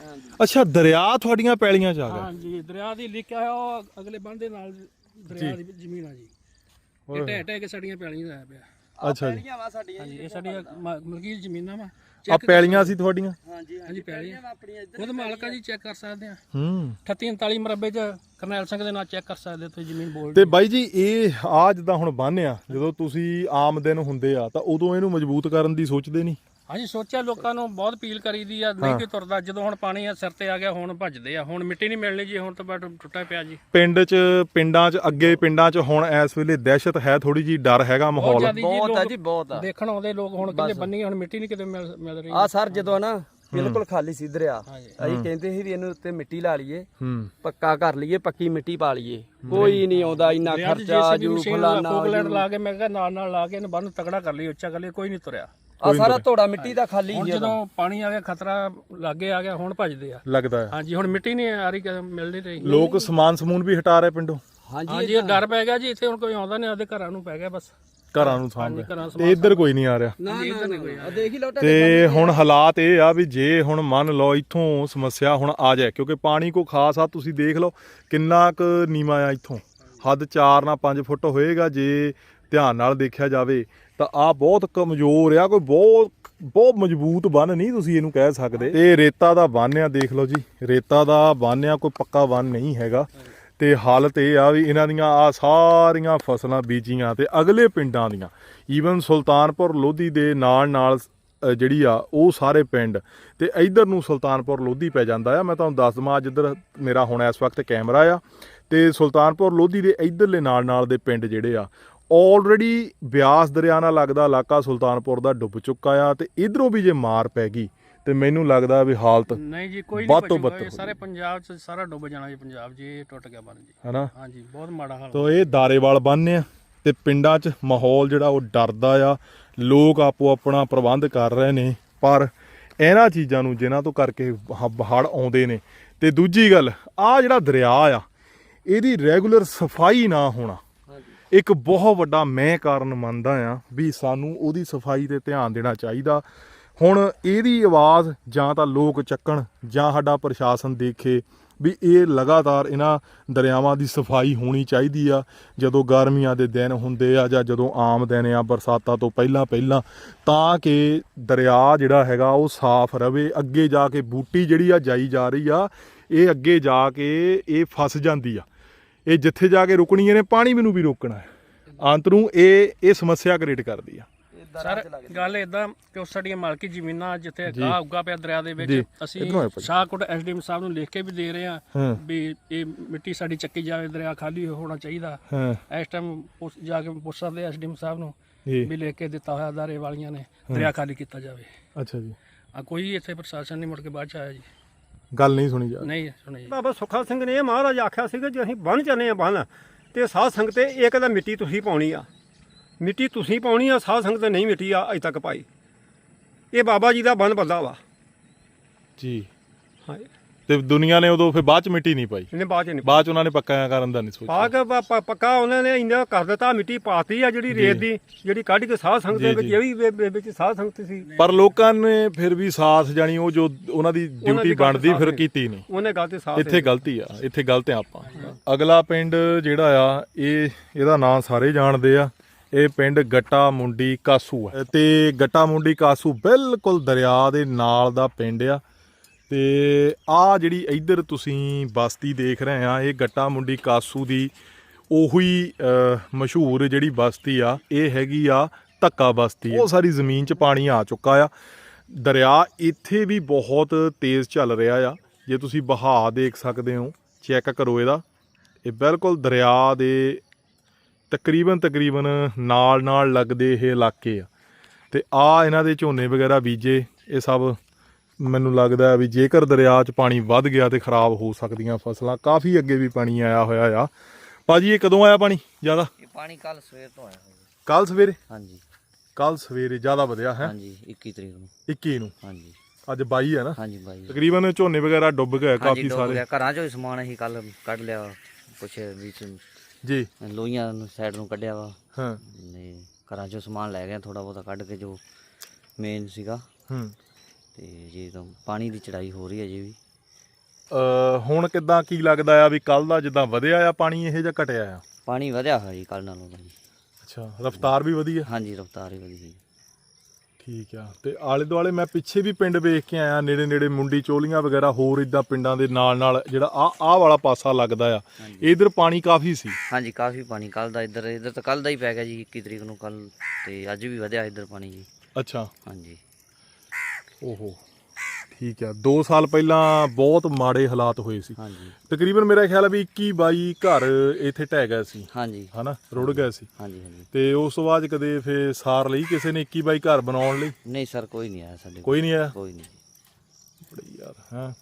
ਅੱਛਾ ਦਰਿਆ ਤੁਹਾਡੀਆਂ ਪੈਲੀਆਂ ਚ ਆ ਗਿਆ। ਹਾਂਜੀ ਦਰਿਆ ਦੀ ਲਿਖਿਆ ਹੋਇਆ ਉਹ ਅਗਲੇ ਬੰਦ ਦੇ ਨਾਲ ਦਰਿਆ ਦੀ ਜ਼ਮੀਨ ਆ ਜੀ। ਇਹ ਟਹਿ ਟਹਿ ਕੇ ਸਾਡੀਆਂ ਪੈਲੀਆਂ 'ਚ ਆਇਆ ਪਿਆ। ਅੱਛਾ ਜੀ। ਪੈਲੀਆਂ ਵਾ ਸਾਡੀਆਂ ਹਾਂਜੀ ਇਹ ਸਾਡੀਆਂ ਮ- ਮਲਕੀਤ ਜ਼ਮੀਨਾਂ ਵਾ। ਆ ਪੈਲੀਆਂ ਸੀ ਤੁਹਾਡੀਆਂ? ਹਾਂਜੀ ਹਾਂਜੀ ਪੈਲੀਆਂ। ਵਾ ਆਪਣੀਆਂ ਇੱਧਰ ਖੁਦ ਮਾਲਕਾ ਜੀ ਚੈੱਕ ਕਰ ਸਕਦੇ ਆ। ਹੂੰ। 38 39 ਮਰਬੇ 'ਚ ਕਰਨੈਲ ਸਿੰਘ ਦੇ ਨਾਲ ਚੈੱਕ ਕਰ ਸਕਦੇ ਹੋ ਤੁਸੀਂ ਜ਼ਮੀਨ ਬੋਲ ਤੇ ਬਾਈ ਜੀ ਇਹ ਆ ਜਿੱਦਾਂ ਹੁਣ ਬੰਨ੍ਹਿਆ ਜਦੋਂ ਤੁਸੀਂ ਆਮ ਦਿਨ ਹੁੰਦੇ ਆ ਤਾਂ ਉਦੋਂ ਇਹਨੂੰ ਮਜ਼ਬੂਤ ਕਰਨ ਦੀ ਸੋਚਦੇ ਨਹੀਂ? ਹਾਂਜੀ ਸੋਚਿਆ ਲੋਕਾਂ ਨੂੰ ਬਹੁਤ ਅਪੀਲ ਕਰੀਦੀ ਆ ਨਹੀਂ ਕਿ ਤੁਰਦਾ ਜਦੋਂ ਹੁਣ ਪਾਣੀ ਆ ਸਿਰ ਤੇ ਆ ਗਿਆ ਹੁਣ ਭੱਜਦੇ ਆ ਹੁਣ ਮਿੱਟੀ ਨਹੀਂ ਮਿਲਣੀ ਜੀ ਹੁਣ ਤਾਂ ਬਟ ਟੁੱਟਾ ਪਿਆ ਜੀ। ਪਿੰਡ 'ਚ ਪਿੰਡਾਂ 'ਚ ਅੱਗੇ ਪਿੰਡਾਂ 'ਚ ਹੁਣ ਇਸ ਵੇਲੇ ਦਹਿਸ਼ਤ ਹੈ ਥੋੜੀ ਜੀ ਡਰ ਹੈਗਾ ਮਾਹੌਲ। ਬਹੁਤ ਆ ਜੀ ਬਹੁਤ ਆ। ਦੇਖਣ ਆਉਂਦੇ ਲੋਕ ਹੁਣ ਕਹਿੰਦੇ ਬੰਨੀ ਹੁਣ ਮਿੱਟੀ ਨਹੀਂ ਕਿਤੇ ਮਿਲ ਮਿਲ ਰਹੀ। ਆ ਸਰ ਜਦੋਂ ਨਾ ਬਿਲਕੁਲ ਖਾਲੀ ਸੀ ਦਰਿਆ। ਅਸੀਂ ਕਹਿੰਦੇ ਸੀ ਵੀ ਇਹਨੂੰ ਉੱਤੇ ਮਿੱਟੀ ਲਾ ਲਈਏ ਪੱਕਾ ਕਰ ਲਈਏ ਪੱਕੀ ਮਿੱਟੀ ਪਾ ਲਈਏ। ਕੋਈ ਨਹੀਂ ਆਉਂਦਾ ਇੰਨਾ ਖਰਚਾ ਜੂ ਫਲਾਨਾ ਕੋਕਲੈਂਡ ਲਾ ਕੇ ਮੈਂ ਕਿਹਾ ਨਾਲ ਨਾਲ ਲਾ ਕੇ ਇਹਨੂੰ ਬੰਨ ਤਗੜਾ ਕਰ ਲਈ ਉੱਚਾ ਕਰ ਲਈ ਕੋਈ ਨਹੀਂ ਤੁਰਿਆ। ਆ ਸਾਰਾ ਧੋੜਾ ਮਿੱਟੀ ਦਾ ਖਾਲੀ ਹੁਣ ਸੀ ਜਦੋਂ ਪਾਣੀ ਆ ਗਿਆ ਖਤਰਾ ਲਾਗੇ ਆ ਗਿਆ ਹੁਣ ਭੱਜਦੇ ਆ। ਲੱਗਦਾ ਹੈ। ਹਾਂਜੀ ਹੁਣ ਮਿੱਟੀ ਨਹੀਂ ਆ ਰਹੀ ਕਿ ਮਿਲ ਨਹੀਂ ਰਹੀ ਲੋਕ ਸਮਾਨ ਸਮੂਨ ਵੀ ਹਟਾ ਰਹੇ ਪਿੰਡੋਂ। ਹਾਂਜੀ ਹਾਂਜੀ ਇਹ ਡਰ ਪੈ ਗਿਆ ਜੀ ਇੱਥੇ ਹੁਣ ਕੋਈ ਆਉਂਦਾ ਨਹੀਂ ਆਦੇ ਘਰਾਂ ਨੂੰ ਪੈ ਗਿਆ ਬਸ। ਘਰਾਂ ਨੂੰ ਸਾਂਭ ਤੇ ਇੱਧਰ ਕੋਈ ਨਹੀਂ ਆ ਰਿਹਾ। ਨਾ ਨਾ ਨਾ ਦੇਖ ਹੀ ਲਓ ਤੇ ਹੁਣ ਹਾਲਾਤ ਇਹ ਆ ਵੀ ਜੇ ਹੁਣ ਮੰਨ ਲਓ ਇੱਥੋਂ ਸਮੱਸਿਆ ਹੁਣ ਆ ਜਾਏ ਕਿਉਂਕਿ ਪਾਣੀ ਕੋ ਖਾਸ ਆ ਤੁਸੀਂ ਦੇਖ ਲਓ ਕਿੰਨਾ ਕੁ ਨੀਵਾ ਆ ਇੱਥੋਂ। ਹੱਦ 4 ਨਾਲ 5 ਫੁੱਟ ਹੋਏਗਾ ਜੇ ਧਿਆਨ ਨਾਲ ਦੇਖਿਆ ਜਾਵੇ ਤਾਂ ਆ ਬਹੁਤ ਕਮਜ਼ੋਰ ਆ, ਕੋਈ ਬਹੁਤ ਬਹੁਤ ਮਜ਼ਬੂਤ ਬੰਨ ਨਹੀਂ ਤੁਸੀਂ ਇਹਨੂੰ ਕਹਿ ਸਕਦੇ। ਤੇ ਰੇਤਾ ਦਾ ਬੰਨ ਆ, ਦੇਖ ਲਓ ਜੀ। ਰੇਤਾ ਦਾ ਬੰਨ ਆ, ਕੋਈ ਪੱਕਾ ਬੰਨ ਨਹੀਂ ਹੈਗਾ। ਤੇ ਹਾਲਤ ਇਹ ਆ ਵੀ ਇਹਨਾਂ ਦੀਆਂ ਆ ਸਾਰੀਆਂ ਫਸਲਾਂ ਬੀਜੀਆਂ ਤੇ ਅਗਲੇ ਪਿੰਡਾਂ ਦੀਆਂ। ਈਵਨ ਸੁਲਤਾਨਪੁਰ ਲੋਧੀ ਦੇ ਨਾਲ ਨਾਲ ਜਿਹੜੀ ਆ, ਉਹ ਸਾਰੇ ਪਿੰਡ। ਤੇ ਇਧਰ ਨੂੰ ਸੁਲਤਾਨਪੁਰ ਲੋਧੀ ਪੈ ਜਾਂਦਾ ਆ। ਮੈਂ ਤੁਹਾਨੂੰ ਦੱਸ ਦਵਾਂ ਜਿੱਧਰ ਮੇਰਾ ਹੁਣ ਇਸ ਵਕਤ ਕੈਮਰਾ ਆ। ਤੇ ਸੁਲਤਾਨਪੁਰ ਲੋਧੀ ਦੇ ਇਧਰਲੇ ਨਾਲ ਨਾਲ ਦੇ ਪਿੰਡ ਜਿਹੜੇ ਆ ਆਲਰੇਡੀ ਬਿਆਸ ਦਰਿਆ ਨਾਲ ਲੱਗਦਾ ਇਲਾਕਾ ਸੁਲਤਾਨਪੁਰ ਦਾ ਡੁੱਬ ਚੁੱਕਾ ਆ ਤੇ ਇਧਰੋਂ ਵੀ ਜੇ ਮਾਰ ਪੈ ਗਈ ਤੇ ਮੈਨੂੰ ਲੱਗਦਾ ਵੀ ਹਾਲਤ ਨਹੀਂ ਜੀ ਕੋਈ ਨਹੀਂ ਬਚੂਗਾ ਸਾਰੇ ਪੰਜਾਬ ਚ ਸਾਰਾ ਡੁੱਬ ਜਾਣਾ ਜੀ ਪੰਜਾਬ ਜੀ ਇਹ ਟੁੱਟ ਗਿਆ ਬੰਨ ਜੀ। ਹਨਾ? ਹਾਂਜੀ ਬਹੁਤ ਮਾੜਾ ਹਾਲ ਤੋ ਇਹ ਦਾਰੇਵਾਲ ਬੰਨ੍ਹ ਆ ਤੇ ਪਿੰਡਾਂ 'ਚ ਮਾਹੌਲ ਜਿਹੜਾ ਉਹ ਡਰਦਾ ਆ ਲੋਕ ਆਪੋ ਆਪਣਾ ਪ੍ਰਬੰਧ ਕਰ ਰਹੇ ਨੇ ਪਰ ਇਹਨਾਂ ਚੀਜ਼ਾਂ ਨੂੰ ਜਿਨ੍ਹਾਂ ਤੋਂ ਕਰਕੇ ਹੜ ਆਉਂਦੇ ਨੇ। ਤੇ ਦੂਜੀ ਗੱਲ ਆ ਜਿਹੜਾ ਦਰਿਆ ਆ ਇਹਦੀ ਰੈਗੂਲਰ ਸਫ਼ਾਈ ਨਾ ਹੋਣਾ ਇੱਕ ਬਹੁਤ ਵੱਡਾ ਮੈਂ ਕਾਰਨ ਮੰਨਦਾ ਆ ਵੀ ਸਾਨੂੰ ਉਹਦੀ ਸਫ਼ਾਈ ਤੇ ਧਿਆਨ ਦੇਣਾ ਚਾਹੀਦਾ। ਹੁਣ ਇਹਦੀ ਆਵਾਜ਼ ਜਾਂ ਤਾਂ ਲੋਕ ਚੱਕਣ ਜਾਂ ਸਾਡਾ ਪ੍ਰਸ਼ਾਸਨ ਦੇਖੇ ਵੀ ਇਹ ਲਗਾਤਾਰ ਇਹਨਾਂ ਦਰਿਆਵਾਂ ਦੀ ਸਫ਼ਾਈ ਹੋਣੀ ਚਾਹੀਦੀ ਆ। ਜਦੋਂ ਗਰਮੀਆਂ ਦੇ ਦਿਨ ਹੁੰਦੇ ਆ ਜਾਂ ਜਦੋਂ ਆਮ ਦਿਨ ਆ ਬਰਸਾਤਾਂ ਤੋਂ ਪਹਿਲਾਂ ਪਹਿਲਾਂ ਤਾਂ ਕਿ ਦਰਿਆ ਜਿਹੜਾ ਹੈਗਾ ਉਹ ਸਾਫ਼ ਰਵੇ, ਅੱਗੇ ਜਾ ਕੇ ਬੂਟੀ ਜਿਹੜੀ ਆ ਜਾਈ ਜਾ ਰਹੀ ਆ, ਇਹ ਅੱਗੇ ਜਾ ਕੇ ਇਹ ਫਸ ਜਾਂਦੀ ਆ। ਇਹ ਜਿੱਥੇ ਜਾ ਕੇ ਰੁਕਣੀ ਇਹਨੇ ਪਾਣੀ ਮੈਨੂੰ ਵੀ ਰੋਕਣਾ ਹੈ। ਅੰਤ ਨੂੰ ਇਹ ਇਹ ਸਮੱਸਿਆ ਕ੍ਰੀਏਟ ਕਰਦੀ ਆ। ਸਰ ਗੱਲ ਇਦਾਂ ਕਿ ਉਹ ਸਾਡੀਆਂ ਮਾਲਕੀ ਜ਼ਮੀਨਾਂ ਜਿੱਥੇ। ਗਾਹ ਉੱਗਾ ਪਿਆ ਦਰਿਆ ਦੇ। ਵਿੱਚ ਅਸੀਂ। ਸ਼ਾਹਕੋਟ ਐਸਡੀਐਮ ਸਾਹਿਬ ਨੂੰ ਲਿਖ ਕੇ ਵੀ ਦੇ ਰਹੇ ਹਾਂ ਵੀ ਇਹ ਮਿੱਟੀ ਸਾਡੀ ਚੱਕੀ ਜਾਵੇ ਦਰਿਆ ਖਾਲੀ ਹੋਣਾ ਚਾਹੀਦਾ। ਹਾਂ। ਇਸ ਟਾਈਮ ਜਾ ਕੇ ਪੁੱਛ ਸਕਦੇ ਐਸਡੀਐਮ ਸਾਹਿਬ ਨੂੰ ਵੀ ਲਿਖ ਕੇ ਦਿੱਤਾ ਹੋਇਆ ਦਾਰੇ ਵਾਲੀਆਂ ਨੇ ਦਰਿਆ ਖਾਲੀ ਕੀਤਾ ਜਾਵੇ। ਅੱਛਾ ਜੀ। ਆ ਕੋਈ ਇੱਥੇ ਪ੍ਰਸ਼ਾਸਨ ਨਹੀਂ ਮੁੜ ਕੇ ਬਾਅਦ ਚ ਆਇਆ ਜੀ। ਗੱਲ ਨਹੀਂ ਸੁਣੀ ਜਾ ਨਹੀਂ ਸੁਣੀ ਜੀ। ਬਾਬਾ ਸੁੱਖਾ ਸਿੰਘ ਨੇ ਇਹ ਮਹਾਰਾਜ ਆਖਿਆ ਸੀਗਾ ਜੇ ਅਸੀਂ ਬੰਨ ਚੱਲੇ ਆ ਬੰਨ ਤੇ ਸਾਧ ਸੰਗਤ ਤੇ ਇਹ ਕਹਿੰਦਾ ਮਿੱਟੀ ਤੁਸੀਂ ਪਾਉਣੀ ਆ। ਮਿੱਟੀ ਤੁਸੀਂ ਪਾਉਣੀ ਆ ਸਾਧ ਸੰਗਤ ਨੇ ਨਹੀਂ ਮਿੱਟੀ ਆ ਅਜੇ ਤੱਕ ਪਾਈ। ਇਹ ਬਾਬਾ ਜੀ ਦਾ ਬੰਨ ਬੰਦਾ ਵਾ। ਜੀ। ਹਾਂ। ਤੇ ਦੁਨੀਆ ਨੇ ਉਦੋਂ ਫਿਰ ਬਾਅਦ ਚ ਮਿੱਟੀ ਨਹੀਂ ਪਾਈ। ਇਹਨੇ ਬਾਅਦ ਚ ਨਹੀਂ ਬਾਅਦ ਚ ਉਹਨਾਂ ਨੇ ਪੱਕਾ ਕਰਨ ਦਾ ਨਹੀਂ ਸੋਚਿਆ। ਕੇ ਪ- ਪੱਕਾ ਉਹਨਾਂ ਨੇ ਇੰਨਾ ਕਰ ਦਿੱਤਾ ਮਿੱਟੀ ਪਾਤੀ ਆ ਜਿਹੜੀ ਰੇਤ ਦੀ ਜਿਹੜੀ ਕੱਢ ਕੇ ਸਾਧ ਸੰਗਤ ਦੇ ਵਿੱਚ। ਇਹ ਵੀ ਵਿ- ਵਿ- ਵਿੱਚ ਸਾਧ ਸੰਗਤ ਸੀ। ਪਰ ਲੋਕਾਂ ਨੇ ਫਿਰ ਵੀ ਸਾਥ ਜਾਣੀ ਉਹ ਜੋ ਉਹਨਾਂ ਦੀ ਡਿਊਟੀ ਗੱਲ ਬਣਦੀ ਫਿਰ ਸਾਥ ਕੀਤੀ ਨਹੀਂ। ਉਹਨੇ ਗੱਲ ਤੇ ਸਾਧ ਇੱਥੇ ਗਲਤੀ ਆ ਇੱਥੇ ਗਲਤ ਆ ਆਪਾਂ। ਅਗਲਾ ਪਿੰਡ ਜਿਹੜਾ ਆ ਇਹ ਇਹਦਾ ਨਾਂ ਸਾਰੇ ਜਾਣਦੇ ਆ। ਇਹ ਪਿੰਡ ਗੱਟਾ ਮੁੰਡੀ ਕਾਸੂ ਆ। ਤੇ ਗੱਟਾ ਮੁੰਡੀ ਕਾਸੂ ਬਿਲਕੁਲ ਦਰਿਆ ਦੇ ਨਾਲ ਦਾ ਪਿੰਡ ਆ। ਤੇ ਆ ਜਿਹੜੀ ਇੱਧਰ ਤੁਸੀਂ ਬਸਤੀ ਦੇਖ ਰਹੇ ਆ, ਇਹ ਗੱਟਾ ਮੁੰਡੀ ਕਾਸੂ ਦੀ ਉਹੀ ਮਸ਼ਹੂਰ ਜਿਹੜੀ ਬਸਤੀ ਆ, ਇਹ ਹੈਗੀ ਆ ਧੱਕਾ ਬਸਤੀ। ਉਹ ਸਾਰੀ ਜ਼ਮੀਨ 'ਚ ਪਾਣੀ ਆ ਚੁੱਕਾ ਆ। ਦਰਿਆ ਇੱਥੇ ਵੀ ਬਹੁਤ ਤੇਜ਼ ਚੱਲ ਰਿਹਾ ਆ। ਜੇ ਤੁਸੀਂ ਬਹਾਅ ਦੇਖ ਸਕਦੇ ਹੋ, ਚੈੱਕ ਕਰੋ ਇਹਦਾ। ਇਹ ਬਿਲਕੁਲ ਦਰਿਆ ਦੇ ਤਕਰੀਬਨ ਤਕਰੀਬਨ ਨਾਲ ਨਾਲ ਲੱਗਦੇ ਇਹ ਇਲਾਕੇ ਆ। ਤੇ ਆ ਇਹਨਾਂ ਦੇ ਝੋਨੇ ਵਗੈਰਾ ਬੀਜੇ, ਇਹ ਸਭ ਮੈਨੂੰ ਲੱਗਦਾ ਵੀ ਜੇਕਰ ਦਰਿਆ 'ਚ ਪਾਣੀ ਵੱਧ ਗਿਆ ਤੇ ਖਰਾਬ ਹੋ ਸਕਦੀਆਂ ਫਸਲਾਂ ਕਾਫੀ ਅੱਗੇ ਵੀ ਪਾਣੀ ਆਇਆ ਹੋਇਆ ਆ। ਭਾਜੀ ਇਹ ਕਦੋਂ ਆਇਆ ਪਾਣੀ ਜ਼ਿਆਦਾ? ਇਹ ਪਾਣੀ ਕੱਲ ਸਵੇਰ ਤੋਂ ਆਇਆ। ਕੱਲ ਸਵੇਰੇ? ਹਾਂਜੀ। ਕੱਲ ਸਵੇਰੇ ਜ਼ਿਆਦਾ ਵਧਿਆ ਹੈ? ਹਾਂਜੀ 21 ਤਰੀਕ ਨੂੰ। 21 ਨੂੰ? ਹਾਂਜੀ। ਅੱਜ 22 ਹੈ ਨਾ? ਹਾਂਜੀ ਬਾਈ ਤਕਰੀਬਨ ਝੋਨੇ ਵਗੈਰਾ ਡੁੱਬ ਗਏ ਕਾਫੀ ਸਾਰੇ। ਘਰਾਂ ਚੋਂ ਹੀ ਸਮਾਨ ਅਸੀਂ ਕੱਲ ਕੱਢ ਲਿਆ ਕੁਛ ਵਿੱਚ ਜੀ। ਲੋਹੀਆਂ ਨੂੰ ਸਾਈਡ ਨੂੰ ਕੱਢਿਆ ਵਾ। ਹਾਂ। ਘਰਾਂ ਚੋਂ ਸਮਾਨ ਲੈ ਗਏ ਥੋੜਾ ਬਹੁਤਾ ਕੱਢ ਕੇ ਜੋ ਮੇਨ ਸੀਗਾ। ਹੂੰ। ਤੇ ਜੀ ਤਾਂ ਪਾਣੀ ਦੀ ਚੜਾਈ ਹੋ ਰਹੀ ਹੈ ਜੀ ਵੀ। ਅ, ਹੁਣ ਕਿਦਾਂ ਕੀ ਲੱਗਦਾ ਆ ਵੀ ਕੱਲ ਦਾ ਜਿੱਦਾਂ ਵਧਿਆ ਆ ਪਾਣੀ ਇਹ ਜਾਂ ਘਟਿਆ ਆ? ਪਾਣੀ ਵਧਿਆ ਹੋਇਆ ਜੀ ਕੱਲ ਨਾਲੋਂ ਤਾਂ ਜੀ। ਅੱਛਾ ਰਫਤਾਰ ਵੀ ਵਧੀ ਆ ਹਾਂਜੀ ਰਫਤਾਰ ਹੀ ਵਧੀ ਜੀ। ਠੀਕ ਆ ਤੇ ਆਲੇ ਦੁਆਲੇ ਮੈਂ ਪਿੱਛੇ ਵੀ ਪਿੰਡ ਵੇਖ ਕੇ ਆਇਆ ਨੇੜੇ ਨੇੜੇ ਮੁੰਡੀ ਚੋਲੀਆਂ ਵਗੈਰਾ ਹੋਰ ਇਦਾਂ ਪਿੰਡਾਂ ਦੇ ਨਾਲ ਨਾਲ ਜਿਹੜਾ ਆ ਆਹ ਵਾਲਾ ਪਾਸਾ ਲੱਗਦਾ ਆ ਇਧਰ ਪਾਣੀ ਕਾਫੀ ਸੀ। ਹਾਂਜੀ ਕਾਫੀ ਪਾਣੀ ਕੱਲ ਦਾ ਇੱਧਰ ਇੱਧਰ ਤਾਂ ਕੱਲ ਦਾ ਹੀ ਪੈ ਗਿਆ ਜੀ 21 ਤਰੀਕ ਨੂੰ ਕੱਲ ਤੇ ਅੱਜ ਵੀ ਵਧਿਆ ਇੱਧਰ ਪਾਣੀ ਜੀ। ਅੱਛਾ। ਹਾਂਜੀ। ਓਹੋ। ਠੀਕ ਆ 2 ਸਾਲ ਪਹਿਲਾਂ ਬਹੁਤ ਮਾੜੇ ਹਾਲਾਤ ਹੋਏ ਸੀ। ਹਾਂਜੀ। ਤਕਰੀਬਨ ਮੇਰਾ ਖਿਆਲ ਹੈ ਵੀ 21 22 ਘਰ ਇੱਥੇ ਢਹਿ ਗਏ ਸੀ। ਹਾਂਜੀ। ਹਨਾ? ਰੁੜ ਗਏ ਸੀ। ਹਾਂਜੀ ਹਾਂਜੀ। ਤੇ ਉਸ ਤੋਂ ਬਾਅਦ ਕਦੇ ਫੇ ਸਾਰ ਲਈ ਕਿਸੇ ਨੇ 21 22 ਘਰ ਬਣਾਉਣ ਲਈ? ਨਹੀਂ ਸਰ ਕੋਈ ਨਹੀਂ ਆਇਆ ਸਾਡੇ ਕੋਈ ਨਹੀਂ ਆਇਆ? ਕੋਈ ਨਹੀਂ। ਬੜੀ ਯਾਰ ਹਾਂ?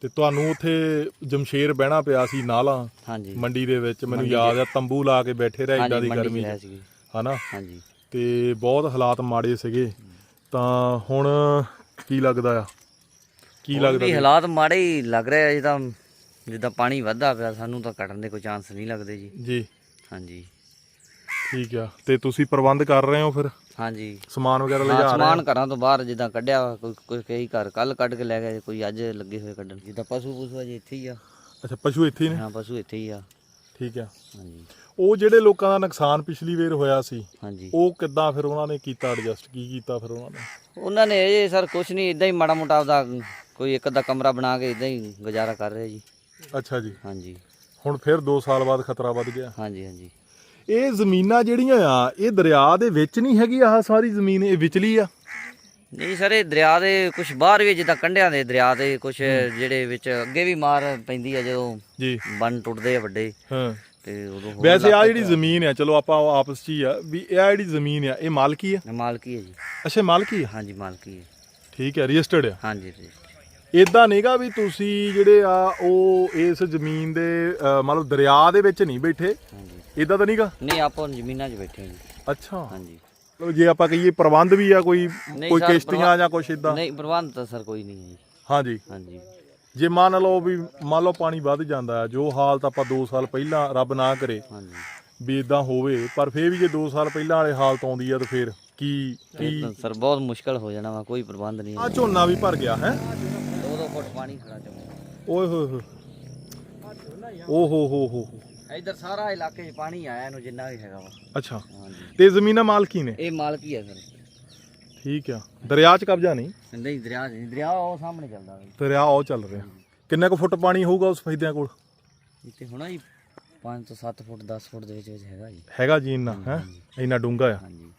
ਤੇ ਤੁਹਾਨੂੰ ਉੱਥੇ ਜਮਸ਼ੇਰ ਬਹਿਣਾ ਪਿਆ ਸੀ ਨਾਲਾ? ਹਾਂਜੀ। ਮੰਡੀ ਦੇ ਵਿੱਚ ਮੈਨੂੰ ਯਾਦ ਆ ਤੰਬੂ ਲਾ ਕੇ ਬੈਠੇ ਰਹੇ ਇਦਾਂ ਦੀ ਗਰਮੀ ਹਨਾ? ਹਾਂਜੀ। ਤੇ ਬਹੁਤ ਹਾਲਾਤ ਮਾੜੇ ਸੀਗੇ। ਤਾਂ ਹੁਣ ਕੀ ਲੱਗਦਾ ਆ? ਕੀ ਲੱਗਦਾ ਵੀ? ਹਾਲਾਤ ਮਾੜੇ ਹੀ ਲੱਗ ਰਹੇ ਆ ਜਿੱਦਾਂ ਜਿੱਦਾਂ ਪਾਣੀ ਵੱਧਦਾ ਪਿਆ ਸਾਨੂੰ ਤਾਂ ਕੱਢਣ ਦੇ ਕੋਈ ਚਾਂਸ ਨਹੀਂ ਲੱਗਦੇ ਜੀ। ਜੀ। ਹਾਂਜੀ। ਠੀਕ ਆ। ਤੇ ਤੁਸੀਂ ਪ੍ਰਬੰਧ ਕਰ ਰਹੇ ਹੋ ਫਿਰ? ਹਾਂਜੀ। ਸਮਾਨ ਵਗੈਰਾ ਲਿਜਾ ਰਹੇ ਸਮਾਨ ਹੋ? ਘਰਾਂ ਤੋਂ ਬਾਹਰ ਜਿੱਦਾਂ ਕੱਢਿਆ ਵਾ, ਕੋਈ ਕੋਈ ਕਈ ਘਰ ਕੱਲ ਕੱਢ ਕੇ ਲੈ ਗਏ ਕੋਈ ਅੱਜ ਲੱਗੇ ਹੋਏ ਕੱਢਣ। ਜਿੱਦਾਂ ਪਸ਼ੂ ਪਸ਼ੂ ਅਜੇ ਇੱਥੇ ਹੀ ਆ। ਅੱਛਾ ਪਸ਼ੂ ਇੱਥੇ ਹੀ ਨੇ? ਹਾਂ ਪਸ਼ੂ ਇੱਥੇ ਹੀ ਆ। ਠੀਕ ਆ। ਹਾਂਜੀ। ਉਹ ਜਿਹੜੇ ਲੋਕਾਂ ਦਾ ਨੁਕਸਾਨ ਪਿਛਲੀ ਵਾਰ ਹੋਇਆ ਸੀ ਹਾਂਜੀ। ਉਹ ਕਿੱਦਾਂ ਫਿਰ ਉਹਨਾਂ ਨੇ ਕੀਤਾ ਐਡਜਸਟ ਕੀ ਕੀਤਾ ਫਿਰ ਉਹਨਾਂ ਨੇ? ਉਹਨਾਂ ਨੇ ਇਹ ਸਰ ਕੁਛ ਨਹੀਂ ਇਦਾਂ ਹੀ ਮਾੜਾ ਮੋਟਾ ਆਪਦਾ ਕੋਈ ਇੱਕ ਅੱਧਾ ਕਮਰਾ ਬਣਾ ਕੇ ਇਦਾਂ ਹੀ ਗੁਜ਼ਾਰਾ ਕਰ ਰਹੇ ਜੀ। ਅੱਛਾ ਜੀ। ਹਾਂਜੀ। ਹੁਣ ਫਿਰ 2 ਸਾਲ ਬਾਅਦ ਖਤਰਾ ਵੱਧ ਗਿਆ। ਹਾਂਜੀ ਹਾਂਜੀ। ਇਹ ਜ਼ਮੀਨਾਂ ਜਿਹੜੀਆਂ ਆ ਇਹ ਦਰਿਆ ਦੇ ਵਿੱਚ ਨਹੀਂ ਹੈਗੀ ਆਹ ਸਾਰੀ ਜ਼ਮੀਨ ਇਹ ਵਿਚਲੀ ਆ? ਨਹੀਂ ਸਰ ਇਹ ਦਰਿਆ ਦੇ ਕੁਝ ਬਾਹਰ ਵੀ ਜਿੱਦਾਂ ਕੰਢਿਆਂ ਦੇ ਦਰਿਆ ਦੇ ਕੁਝ ਜਿਹੜੇ ਵਿੱਚ ਅੱਗੇ ਵੀ ਮਾਰ ਪੈਂਦੀ ਆ ਜਦੋਂ ਜੀ। ਬੰਨ ਟੁੱਟਦੇ ਆ ਵੱਡੇ। ਹਾਂ। ਤੇ ਉਦੋਂ ਹੋਰ ਵੈਸੇ ਆ ਜਿਹੜੀ ਜ਼ਮੀਨ ਆ ਚਲੋ ਆਪਾਂ ਉਹ ਆਪਸ ਚ ਹੀ ਆ ਵੀ ਇਹ ਆ ਜਿਹੜੀ ਜ਼ਮੀਨ ਆ ਇਹ ਮਾਲਕੀ ਆ? ਮਾਲਕੀ ਹੈ ਜੀ। ਅੱਛਾ ਮਾਲਕੀ ਆ? ਹਾਂਜੀ ਮਾਲਕੀ ਹੈ ਠੀਕ ਹੈ ਰਜਿਸਟਰਡ ਆ? ਹਾਂਜੀ ਜੀ ਇਦਾਂ ਨਹੀਂਗਾ ਵੀ ਤੁਸੀਂ ਜਿਹੜੇ ਆ ਉਹ ਇਸ ਜ਼ਮੀਨ ਦੇ ਅ, ਲਓ ਦਰਿਆ ਦੇ ਵਿੱਚ ਨਹੀਂ ਬੈਠੇ? ਹਾਂਜੀ। ਇਦਾਂ ਤਾਂ ਨਹੀਂਗਾ ਨਹੀਂ ਆਪਾਂ ਜ਼ਮੀਨਾਂ 'ਚ ਬੈਠੇ ਹਾਂ ਜੀ। ਅੱਛਾ। ਹਾਂਜੀ। ਲਓ ਜੇ ਆਪਾਂ ਕਹੀਏ ਪ੍ਰਬੰਧ ਵੀ ਆ ਕੋਈ ਨਹੀਂ ਕੋਈ ਸਰ, ਕਿਸ਼ਤੀਆਂ ਪ੍ਰਬੰਧ- ਜਾਂ ਕੁਛ ਇਦਾਂ ਨਹੀਂ ਪ੍ਰਬੰਧ ਤਾਂ ਸਰ ਕੋਈ ਨਹੀਂ ਹੈ ਜੀ। ਹਾਂਜੀ। ਹਾਂਜੀ। ਜੇ ਮੰਨ ਲਓ ਵੀ ਮੰਨ ਲਓ ਪਾਣੀ ਵੱਧ ਜਾਂਦਾ ਹੈ ਜੋ ਹਾਲਤ ਆਪਾਂ 2 ਸਾਲ ਪਹਿਲਾਂ ਰੱਬ ਨਾ ਕਰੇ ਹਾਂਜੀ। ਵੀ ਇਦਾਂ ਹੋਵੇ ਪਰ ਫੇਰ ਵੀ ਜੇ 2 ਸਾਲ ਪਹਿਲਾਂ ਵਾਲੇ ਹਾਲਤ ਆਉਂਦੀ ਆ ਤਾਂ ਫੇਰ ਕੀ ਇਹ ਕੀ ਤਾਂ ਸਰ ਬਹੁਤ ਮੁਸ਼ਕਲ ਹੋ ਜਾਣਾ ਵਾ ਕੋਈ ਪ੍ਰਬੰਧ ਨਹੀਂ ਆ ਝੋਨਾ ਵੀ ਭਰ ਗਿਆ ਹੈ? ਦੋ ਦੋ ਫੁੱਟ ਪਾਣੀ ਖੜਾ ਚੋਂ ਓਏ ਹੋਏ ਹੋਏ। ਓ ਹੋ ਹੋ ਹੋ ਹੋ। ਇੱਧਰ ਸਾਰਾ ਇਲਾਕੇ 'ਚ ਪਾਣੀ ਆਇਆ ਇਹਨੂੰ ਜਿੰਨਾ ਵੀ ਹੈਗਾ ਵਾ। ਅੱਛਾ। ਹਾਂਜੀ। ਤੇ ਜ਼ਮੀਨਾਂ ਮਾਲਕੀ ਨੇ? ਇਹ ਮਾਲਕੀ ਹੈ ਸਰ। ਠੀਕ ਆ। ਦਰਿਆ 'ਚ ਕਬਜ਼ਾ ਨਹੀਂ? ਨਹੀਂ ਦਰਿਆ ਨਹੀਂ। ਦਰਿਆ ਉਹ ਸਾਹਮਣੇ ਚੱਲਦਾ ਵਾ। ਦਰਿਆ ਉਹ ਚੱਲ ਰਿਹਾ। ਕਿੰਨੇ ਕੁ ਫੁੱਟ ਪਾਣੀ ਹੋਊਗਾ ਉਸ ਫੈਦਿਆਂ ਕੋਲ? ਇੱਥੇ ਹੋਣਾ ਜੀ 5 ਤੋਂ 7 ਫੁੱਟ 10 ਫੁੱਟ ਦੇ ਵਿੱਚ ਵਿੱਚ ਹੈਗਾ ਜੀ। ਹੈਗਾ ਜੀ ਇੰਨਾ ਹੈ? ਇੰਨਾ ਡੂੰਘਾ ਆ? ਹਾਂਜੀ।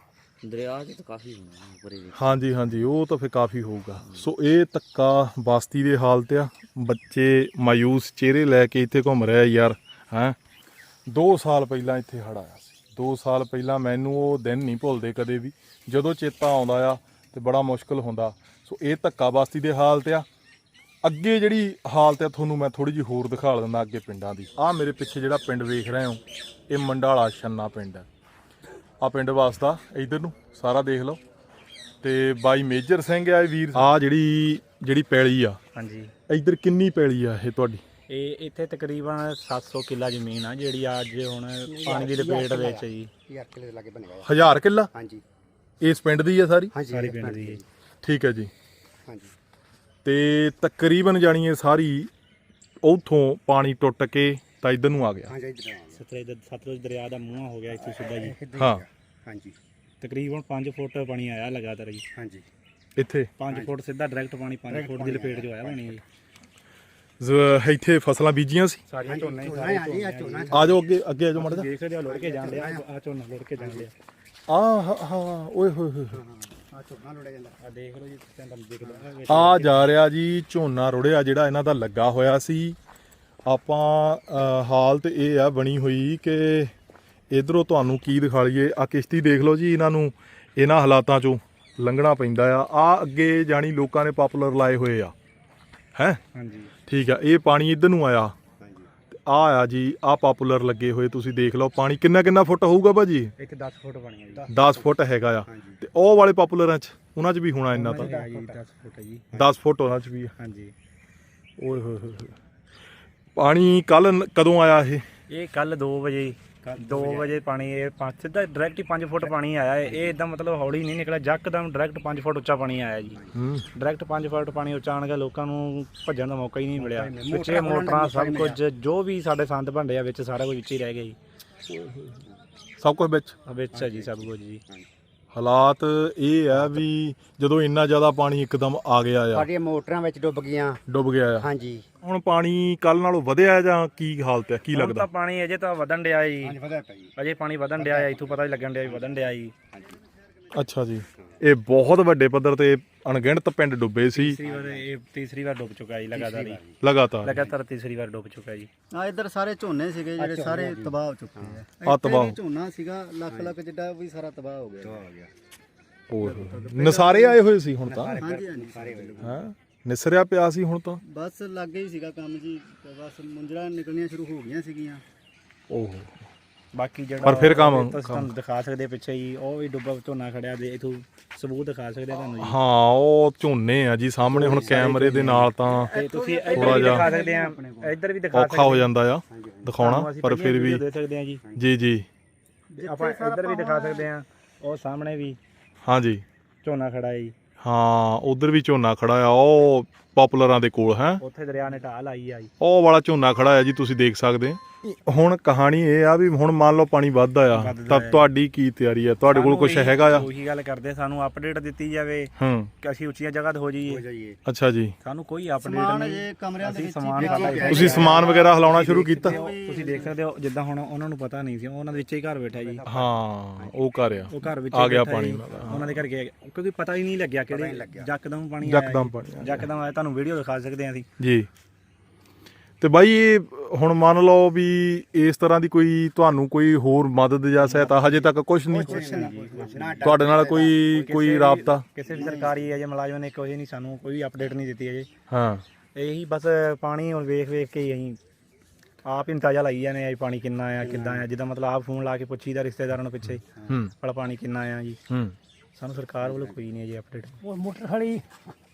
ਦਰਿਆ 'ਚ ਤਾਂ ਕਾਫੀ ਹੋਣਾ ਉੱਪਰ ਹੀ ਹਾਂਜੀ ਹਾਂਜੀ ਉਹ ਤਾਂ ਫੇ ਕਾਫੀ ਹੋਊਗਾ। ਸੋ ਇਹ ਧੱਕਾ ਬਸਤੀ ਦੇ ਹਾਲਤ ਆ। ਬੱਚੇ ਮਾਯੂਸ ਚਿਹਰੇ ਲੈ ਕੇ ਇੱਥੇ ਘੁੰਮ ਰਿਹਾ ਯਾਰ ਹੈ? 2 ਸਾਲ ਪਹਿਲਾਂ ਇੱਥੇ ਹੜ ਆਇਆ 2 ਸਾਲ ਪਹਿਲਾਂ ਮੈਨੂੰ ਉਹ ਦਿਨ ਨਹੀਂ ਭੁੱਲਦੇ ਕਦੇ ਵੀ। ਜਦੋਂ ਚੇਤਾ ਆਉਂਦਾ ਆ ਤੇ ਬੜਾ ਮੁਸ਼ਕਲ ਹੁੰਦਾ। ਸੋ ਇਹ ਧੱਕਾ ਬਸਤੀ ਦੇ ਹਾਲਤ ਆ। ਅੱਗੇ ਜਿਹੜੀ ਹਾਲਤ ਆ ਤੁਹਾਨੂੰ ਮੈਂ ਥੋੜੀ ਜਿਹੀ ਹੋਰ ਦਿਖਾ ਦਿੰਦਾ ਅੱਗੇ ਪਿੰਡਾਂ ਦੀ। ਆ ਮੇਰੇ ਪਿੱਛੇ ਜਿਹੜਾ ਪਿੰਡ ਵੇਖ ਰਹੇ ਹੋ ਇਹ ਮੰਡਾਲਾ ਛੰਨਾ ਪਿੰਡ ਹੈ ਆ ਪਿੰਡ ਵਾਸਤਾ ਇਧਰ ਨੂੰ ਸਾਰਾ ਦੇਖ ਲਓ। ਤੇ ਬਾਈ ਮੇਜਰ ਸਿੰਘ ਆ ਇਹ ਵੀਰ। ਆ ਜਿਹੜੀ ਜਿਹੜੀ ਪੈਲੀ ਆ ਹਾਂਜੀ। ਇਧਰ ਕਿੰਨੀ ਪੈਲੀ ਆ ਇਹ ਤੁਹਾਡੀ? ਇਹ ਇੱਥੇ ਤਕਰੀਬਨ 700 ਕਿੱਲਾ ਜ਼ਮੀਨ ਆ ਜਿਹੜੀ ਅੱਜ ਹੁਣ ਪਾਣੀ ਦੀ ਲਪੇਟ ਵਿੱਚ ਹੈ ਜੀ। ਹਜ਼ਾਰ ਕਿੱਲਾ ਹਾਂਜੀ। ਇਸ ਪਿੰਡ ਦੀ ਆ ਸਾਰੀ? ਹਾਂਜੀ ਸਾਰੀ ਪਿੰਡ ਦੀ ਠੀਕ ਹੈ ਜੀ। ਹਾਂਜੀ। ਤੇ ਤਕਰੀਬਨ ਜਾਣੀ ਇਹ ਸਾਰੀ ਉਥੋਂ ਪਾਣੀ ਟੁੱਟ ਕੇ ਤਾਂ ਇਧਰ ਨੂੰ ਆ ਗਿਆ। ਹਾਂਜੀ ਇੱਧਰ। ਸਤਲੁਜ ਸਤਲੁਜ ਦਰਿਆ ਦਾ ਮੂੰਹ ਹੋ ਗਿਆ ਇੱਥੇ ਸਿੱਧਾ ਜੀ। ਹਾਂ। ਹਾਂਜੀ। ਤਕਰੀਬਨ 5 ਫੁੱਟ ਪਾਣੀ ਆਇਆ ਲਗਾਤਾਰ ਜੀ। ਹਾਂਜੀ। ਇੱਥੇ? 5 ਫੁੱਟ ਸਿੱਧਾ ਡਾਇਰੈਕਟ ਪਾਣੀ 5 ਫੁੱਟ ਦੀ ਲਪੇਟ 'ਚ ਆਇਆ। ਪਾਣੀ ਜੀ। ਜ਼- ਇੱਥੇ ਫਸਲਾਂ ਬੀਜੀਆਂ ਸੀ। ਸਾਰੀਆਂ ਝੋਨੇ ਹੀ ਝੋਨਾ ਸਾਰੇ ਹਾਂਜੀ ਆ ਝੋਨਾ ਆ। ਜਾਓ ਅੱਗੇ ਅੱਗੇ ਆ ਜਾਓ ਮੜ ਜਾ ਦੇਖ ਸਕਦੇ ਹੋ ਲੁੜ ਕੇ ਜਾਂਦੇ ਆ ਆ ਝੋਨਾ ਲੁੜ ਕੇ ਜਾਂਦੇ ਆ। ਆ ਹਾਂ ਹਾਂ ਓਏ ਹੋਏ ਹੋਏ ਹੋਏ। ਆ ਝੋਨਾ ਲੋੜਿਆ ਜਾਂਦਾ। ਆ ਦੇਖ ਲਓ ਜੀ ਤੁਹਾਨੂੰ ਦਿਖਦਾ ਵਿੱਚ ਆ ਜਾ ਰਿਹਾ ਜੀ ਝੋਨਾ ਰੁੜਿਆ ਜਿਹੜਾ ਇਹਨਾਂ ਦਾ ਲੱਗਾ ਹੋਇਆ ਸੀ। ਆਪਾਂ ਅ, ਹਾਲਤ ਇਹ ਆ ਬਣੀ ਹੋਈ ਕਿ ਇਧਰੋਂ ਤੁਹਾਨੂੰ ਕੀ ਦਿਖਾ ਲਈਏ ਆ ਕਿਸ਼ਤੀ ਦੇਖ ਲਓ ਜੀ ਇਹਨਾਂ ਨੂੰ ਇਹਨਾਂ ਹਾਲਾਤਾਂ ਚੋਂ ਲੰਘਣਾ ਪੈਂਦਾ ਆ। ਆ ਅੱਗੇ ਜਾਣੀ ਲੋਕਾਂ ਨੇ ਪਾਪੂਲਰ ਲਾਏ ਹੋਏ ਆ। ਹੈ? ਹਾਂਜੀ। ਠੀਕ ਆ ਇਹ ਪਾਣੀ ਇਧਰ ਨੂੰ ਆਇਆ। ਹਾਂਜੀ। ਆ ਆ ਜੀ ਆ ਪਪੂਲਰ ਲੱਗੇ ਹੋਏ ਤੁਸੀਂ ਦੇਖ ਲਓ ਪਾਣੀ ਕਿੰਨਾ ਕਿੰਨਾ ਫੁੱਟ ਹੋਊਗਾ ਭਾਜੀ? ਇੱਕ 10 ਫੁੱਟ ਹੈ ਜੀ 10 ਫੁੱਟ ਹੈਗਾ ਆ। ਤੇ ਉਹ ਵਾਲੇ ਪਪੂਲਰਾਂ 'ਚ ਉਹਨਾਂ 'ਚ ਵੀ ਹੋਣਾ ਇੰਨਾ ਤਾਂ? ਹੈ ਜੀ 10 ਫੁੱਟ ਹੈ ਜੀ। 10 ਫੁੱਟ ਉਹਨਾਂ 'ਚ ਵੀ। ਹਾਂਜੀ। ਓਏ ਹੋਏ ਹੋਏ ਹੋਏ। ਪਾਣੀ ਕੱਲ ਕਦੋਂ ਆਇਆ ਇਹ? ਇਹ ਕੱਲ 2 ਵਜੇ। 2 ਵਜੇ। ਪਾਣੀ ਇਹ ਸਿੱਧਾ ਡਾਇਰੈਕਟ ਹੀ 5 ਫੁੱਟ ਪਾਣੀ ਆਇਆ ਹੈ। ਇਹ ਇਦਾਂ ਮਤਲਬ ਹੌਲੀ ਨਹੀਂ ਨਿਕਲਿਆ ਜੱਕਦਮ ਡਾਇਰੈਕਟ 5 ਫੁੱਟ ਉੱਚਾ ਪਾਣੀ ਆਇਆ ਜੀ। ਹੂੰ। ਡਾਇਰੈਕਟ 5 ਫੁੱਟ ਪਾਣੀ ਉੱਚਾ ਆਣ ਗਿਆ ਲੋਕਾਂ ਨੂੰ ਭੱਜਣ ਦਾ ਮੌਕਾ ਹੀ ਨਹੀਂ ਮਿਲਿਆ। ਪਿੱਛੇ ਮੋਟਰਾਂ ਸਭ ਕੁਝ ਜੋ ਵੀ ਸਾਡੇ ਸੰਦ ਭਾਂਡੇ ਆ ਵਿੱਚ ਸਾਰਾ ਕੁਝ ਵਿੱਚ ਹੀ ਰਹਿ ਗਿਆ ਜੀ। ਸਭ ਕੁਝ ਵਿੱਚ? ਵਿੱਚ ਹੈ ਜੀ ਸਭ ਕੁਝ ਜੀ। ਹਾਲਾਤ ਇਹ ਆ ਵੀ ਜਦੋਂ ਇੰਨਾ ਜ਼ਿਆਦਾ ਪਾਣੀ ਇੱਕਦਮ ਆ ਗਿਆ ਆ। ਸਾਡੀਆਂ ਮੋਟਰਾਂ ਵਿੱਚ ਡੁੱਬ ਗਈਆਂ। ਡੁੱਬ ਗਿਆ ਆ। ਹਾਂਜੀ। ਹੁਣ ਪਾਣੀ ਕੱਲ ਨਾਲੋਂ ਵਧਿਆ ਜਾਂ ਕੀ ਹਾਲਤ ਹੈ? ਕੀ ਹੁਣ ਲੱਗਦਾ? ਤਾਂ ਪਾਣੀ ਅਜੇ ਤਾਂ ਵਧਣ ਡਿਆ ਜੀ। ਹਾਂਜੀ ਵਧਿਆ ਪਿਆ ਜੀ। ਅਜੇ ਪਾਣੀ ਵਧਣ ਡਿਆ ਹੈ ਇਥੋਂ ਪਤਾ ਹੀ ਲੱਗਣ ਡਿਆ ਵੀ ਵਧਣ ਡਿਆ ਜੀ। ਅੱਛਾ ਜੀ। ਇਹ ਬਹੁਤ ਵੱਡੇ ਪੱਧਰ ਤੇ ਅਣਗਿਣਤ ਪਿੰਡ ਡੁੱਬੇ ਸੀ। ਤੀਸਰੀ ਵਾਰ ਇਹ ਤੀਸਰੀ ਵਾਰ ਡੁੱਬ ਚੁੱਕਾ ਜੀ ਲਗਾਤਾਰ ਹੀ ਲਗਾਤਾਰ। ਲਗਾਤਾਰ ਤੀਸਰੀ ਵਾਰ ਡੁੱਬ ਚੁੱਕਾ ਜੀ। ਆ ਇੱਧਰ ਸਾਰੇ ਝੋਨੇ ਸੀਗੇ ਜਿਹੜੇ ਸਾਰੇ ਤਬਾਹ ਹੋ ਚੁੱਕੇ ਆ। ਆ ਇੱਥੇ ਤਬਾਹ। ਵੀ ਝੋਨਾ ਸੀਗਾ ਲੱਖ ਲੱਖ ਜਿੱਡਾ ਵੀ ਸਾਰਾ ਤਬਾਹ ਹੋ ਗਿਆ। ਹੋਏ। ਨਸਾਰੇ ਆਏ ਹੋਏ ਸੀ ਹੁਣ ਤਾਂ? ਹਾਂਜੀ ਹਾਂਜੀ। ਹਾਂ? ਨਿਸਰਿਆ ਪਿਆ ਸੀ ਹੁਣ ਤਾਂ? ਬਸ ਲੱਗੇ ਹੀ ਸੀਗਾ ਕੰਮ ਜੀ ਤੇ ਬਸ ਮੁੰਜਰਾ ਨਿਕਲਣੀਆਂ ਸ਼ੁਰੂ ਹੋ ਗਈਆਂ ਸੀਗੀਆਂ। ਓਹ। ਬਾਕੀ ਜਿਹੜਾ ਪਰ ਫਿਰ ਕੰਮ- ਤੁਸੀਂ ਤੁਹਾਨੂੰ ਦਿਖਾ ਸਕਦੇ ਪਿੱਛੇ ਹੀ ਉਹ ਵੀ ਡੁੱਬਾ ਝੋਨਾ ਖੜਿਆ ਦੇ ਇਥੋਂ ਸਬੂਤ ਦਿਖਾ ਸਕਦੇ ਆ ਤੁਹਾਨੂੰ ਜੀ। ਹਾਂ ਉਹ ਝੋਨੇ ਆ ਜੀ ਸਾਹਮਣੇ ਹੁਣ ਕੈਮਰੇ ਦੇ ਨਾਲ ਤਾਂ ਤੇ ਤੁਸੀਂ ਇੱਧਰ ਵੀ ਦਿਖਾ ਸਕਦੇ ਆ ਇੱਧਰ ਵੀ ਦਿਖਾ ਔਖਾ ਹੋ ਜਾਂਦਾ ਆ ਦਿਖਾਉਣਾ ਪਰ ਫਿਰ ਵੀ ਦੇ ਸਕਦੇ ਆ ਜੀ। ਜੀ ਜੀ। ਆਪਾਂ ਇੱਧਰ ਵੀ ਦਿਖਾ ਸਕਦੇ ਆ ਉਹ ਸਾਹਮਣੇ ਵੀ ਹਾਂ ਜੀ। ਝੋਨਾ ਖੜਾ ਹੈ ਜੀ। ਹਾਂ ਉਧਰ ਵੀ ਝੋਨਾ ਖੜਾ ਆ ਉਹ ਪਪੂਲਰਾਂ ਦੇ ਕੋਲ ਹੈ? ਉੱਥੇ ਦਰਿਆ ਨੇ ਢਾਲ ਆਈ ਆ ਜੀ। ਉਹ ਵਾਲਾ ਝੋਨਾ ਖੜਾ ਆ ਜੀ ਤੁਸੀਂ ਦੇਖ ਸਕਦੇ ਹੁਣ ਕਹਾਣੀ ਇਹ ਆ ਵੀ ਹੁਣ ਮੰਨ ਲਓ ਪਾਣੀ ਵੱਧਦਾ ਆ ਵੱਧਦਾ ਤਾਂ ਆ। ਤੁਹਾਡੀ ਕੀ ਤਿਆਰੀ ਆ? ਤੁਹਾਡੇ ਕੋਲ ਕੁਝ ਹੈਗਾ ਆ? ਉਹੀ ਗੱਲ ਕਰਦੇ ਸਾਨੂੰ ਅਪਡੇਟ ਦਿੱਤੀ ਜਾਵੇ ਹੂੰ। ਕਿ ਅਸੀਂ ਉੱਚੀਆਂ ਜਗ੍ਹਾ ਤੇ ਹੋ ਜਾਈਏ। ਜਾਈਏ। ਅੱਛਾ ਜੀ। ਸਾਨੂੰ ਕੋਈ ਅਪਡੇਟ ਸਮਾਨ ਨਹੀਂ। ਜੇ ਕਮਰਿਆਂ ਦੇ ਅਸੀਂ ਵਿੱਚ ਹੀ ਸਮਾਨ ਪਿਆ ਸਾਡਾ ਪਿਆ ਤੁਸੀਂ ਸਮਾਨ ਵਗੈਰਾ ਹਿਲਾਉਣਾ ਸ਼ੁਰੂ ਕੀਤਾ? ਤੁਸੀਂ ਦੇਖ ਸਕਦੇ ਹੋ ਜਿੱਦਾਂ ਹੁਣ ਉਹਨਾਂ ਨੂੰ ਪਤਾ ਨਹੀਂ ਸੀ ਉਹਨਾਂ ਦੇ ਵਿੱਚ ਹੀ ਘਰ ਬੈਠਾ ਜੀ। ਹਾਂ ਉਹ ਕਰ ਆ। ਉਹ ਘਰ ਵਿੱਚ ਆ ਹੀ ਗਿਆ ਬੈਠਾ ਪਾਣੀ ਜੀ। ਉਹਨਾਂ ਦਾ। ਉਹਨਾਂ ਦੇ ਘਰ ਗਿਆ। ਕਿਉਂਕਿ ਪਤਾ ਹੀ ਨਹੀਂ ਲੱਗਿਆ ਕਿਹੜੇ ਜੱਕਦਮ ਪਾਣੀ ਆਇਆ ਯਕਦਮ। ਪਾਣੀ। ਯਕਦਮ ਆਇਆ। ਤੁਹਾਨੂੰ ਵੀਡੀਓ ਦਿਖਾ ਸਕਦੇ ਹਾਂ ਅਸੀਂ। ਜੀ। ਤੇ ਬਾਈ ਇਹ ਹੁਣ ਮੰਨ ਲਓ ਵੀ ਇਸ ਤਰ੍ਹਾਂ ਦੀ ਕੋਈ ਤੁਹਾਨੂੰ ਕੋਈ ਹੋਰ ਮਦਦ ਜਾਂ ਸਹਾਇਤਾ ਹਜੇ ਤੱਕ ਕੁਝ ਨਹੀਂ? ਤੁਹਾਡੇ ਨਾਲ ਕੋਈ ਕੋਈ ਰਾਬਤਾ? ਕਿਸੇ ਵੀ ਸਰਕਾਰੀ ਅਜੇ ਮੁਲਾਜ਼ਮ ਨੇ ਕੋਈ ਨਹੀਂ ਸਾਨੂੰ ਕੋਈ ਅਪਡੇਟ ਨਹੀਂ ਦਿੱਤੀ ਅਜੇ ਹਾਂ। ਇਹੀ ਬਸ ਪਾਣੀ ਹੁਣ ਵੇਖ ਵੇਖ ਕੇ ਹੀ ਅਸੀਂ ਆਪ ਹੀ ਅੰਦਾਜ਼ਾ ਲਾਈ ਜਾਂਦੇ ਆ ਵੀ ਪਾਣੀ ਕਿੰਨਾ ਆ ਕਿੱਦਾਂ ਆ। ਜਿੱਦਾਂ ਮਤਲਬ ਆਪ ਫੋਨ ਲਾ ਕੇ ਪੁੱਛੀਦਾ ਰਿਸ਼ਤੇਦਾਰਾਂ ਨੂੰ ਪਿੱਛੇ ਹੂੰ। ਭਲਾ ਪਾਣੀ ਕਿੰਨਾ ਆ ਜੀ। ਹੂੰ। ਸਾਨੂੰ ਸਰਕਾਰ ਵੱਲੋਂ ਕੋਈ ਨਹੀਂ ਅਜੇ ਅਪਡੇਟ ਉਹ ਮੋਟਰ ਖੜੀ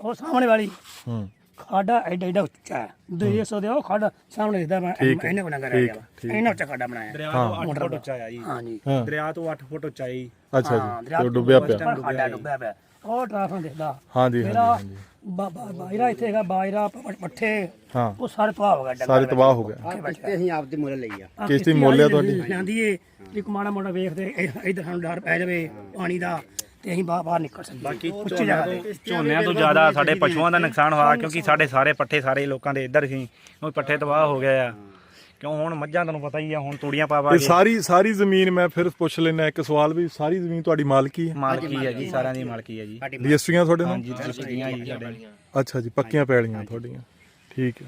ਉਹ ਸਾਹਮਣੇ ਵਾਲੀ। ਹੂੰ। ਖਾਡਾ ਐਡਾ ਐਡਾ ਉੱਚਾ ਹੈ। 200 ਦੇ ਉਹ ਖਾਡਾ ਸਾਹਮਣੇ ਦਿਖਦਾ ਮੈਂ ਠੀਕ ਹੈ, ਇਹਨੇ ਬਣਾ ਕੇ ਠੀਕ, ਰਿਹਾ ਠੀਕ। ਇਹਨਾਂ ਉੱਚਾ ਖਾਡਾ ਬਣਾਇਆ। ਦਰਿਆ ਤੋਂ 8 ਫੁੱਟ ਉੱਚਾ ਆ ਜੀ। ਹਾਂਜੀ। ਹਾਂ। ਦਰਿਆ ਤੋਂ 8 ਫੁੱਟ ਉੱਚਾ ਜੀ। ਅੱਛਾ ਹਾਂ, ਜੀ ਦਰਿਆ ਤੇ ਉਹ ਡੁੱਬਿਆ ਪਿਆ। ਖਾਡਾ ਡੁੱਬਿਆ ਪਿਆ। ਉਹ ਟ੍ਰਾਂਸਫਰ ਦਿਖਦਾ। ਹਾਂਜੀ ਹਾਂਜੀ ਮੇਰਾ ਹਾਂਜੀ ਬਾ- ਬਾ- ਬਾਇਰਾ ਇੱਥੇ ਹੈਗਾ ਬਾਇਰਾ ਪ- ਪੱਠੇ। ਹਾਂ। ਉਹ ਸਾਰੇ ਤਬਾਹ ਹੋ ਗਏ ਡੰਗਰ ਸਾਰੇ ਤਬਾਹ ਹੋ ਗਿਆ ਆਹ ਕਿਸ਼ਤੇ ਅਸੀਂ ਆਪਦੀ ਮੁੱਲ ਲਈ ਆ। ਆਹ ਕਿਸ਼ਤੀ ਆਈ ਮੁੱਲ ਆ ਜਾਂਦੀ- ਤੁਹਾਡੀ? ਜਾਂਦੀ ਏ ਇੱਕ ਮਾੜਾ ਮੋਟਾ ਵੇਖਦੇ ਇ- ਇੱਧਰ ਸਾਨੂੰ ਡਰ ਪੈ ਜਾਵੇ ਪਾਣੀ ਦਾ। ਤੇ ਅਸੀਂ ਬਾਹਰ ਬਾਹਰ ਨਿਕਲ ਸਕੀਏ ਬਾਕੀ ਉੱਚੀ ਝੋਨਿਆਂ ਜਗ੍ਹਾ ਤੋਂ ਝੋਨਿਆਂ ਤੋਂ ਜ਼ਿਆਦਾ ਸਾਡੇ ਪਸ਼ੂਆਂ ਦਾ ਨੁਕਸਾਨ ਹੋਇਆ ਕਿਉਂਕਿ ਸਾਡੇ ਸਾਰੇ ਪੱਠੇ ਸਾਰੇ ਲੋਕਾਂ ਦੇ ਇੱਧਰ ਸੀ। ਉਹ ਪੱਠੇ ਤਬਾਹ ਹੋ ਗਏ ਆ। ਕਿਉਂ ਹੁਣ ਮੱਝਾਂ ਤੁਹਾਨੂੰ ਪਤਾ ਹੀ ਆ ਹੁਣ ਤੂੜੀਆਂ ਪਾ ਪਾ ਕੇ। ਸਾਰੀ ਸਾਰੀ ਜ਼ਮੀਨ ਮੈਂ ਫਿਰ ਪੁੱਛ ਲੈਣਾ ਇੱਕ ਸਵਾਲ ਵੀ ਸਾਰੀ ਜ਼ਮੀਨ ਤੁਹਾਡੀ ਮਾਲਕੀ ਹੈ? ਮਾਲਕੀ ਹੈ ਜੀ ਸਾਰਿਆਂ ਦੀ ਮਾਲਕੀ ਹੈ ਜੀ। ਰਜਿਸਟਰੀਆਂ ਤੁਹਾਡੇ ਨਾਲ? ਹਾਂਜੀ ਰਜਿਸਟਰੀਆਂ ਜੀ ਸਾਡੇ। ਅੱਛਾ ਜੀ ਪੱਕੀਆਂ ਪੈਲੀਆਂ ਤੁਹਾਡੀਆਂ। ਠੀਕ ਹੈ।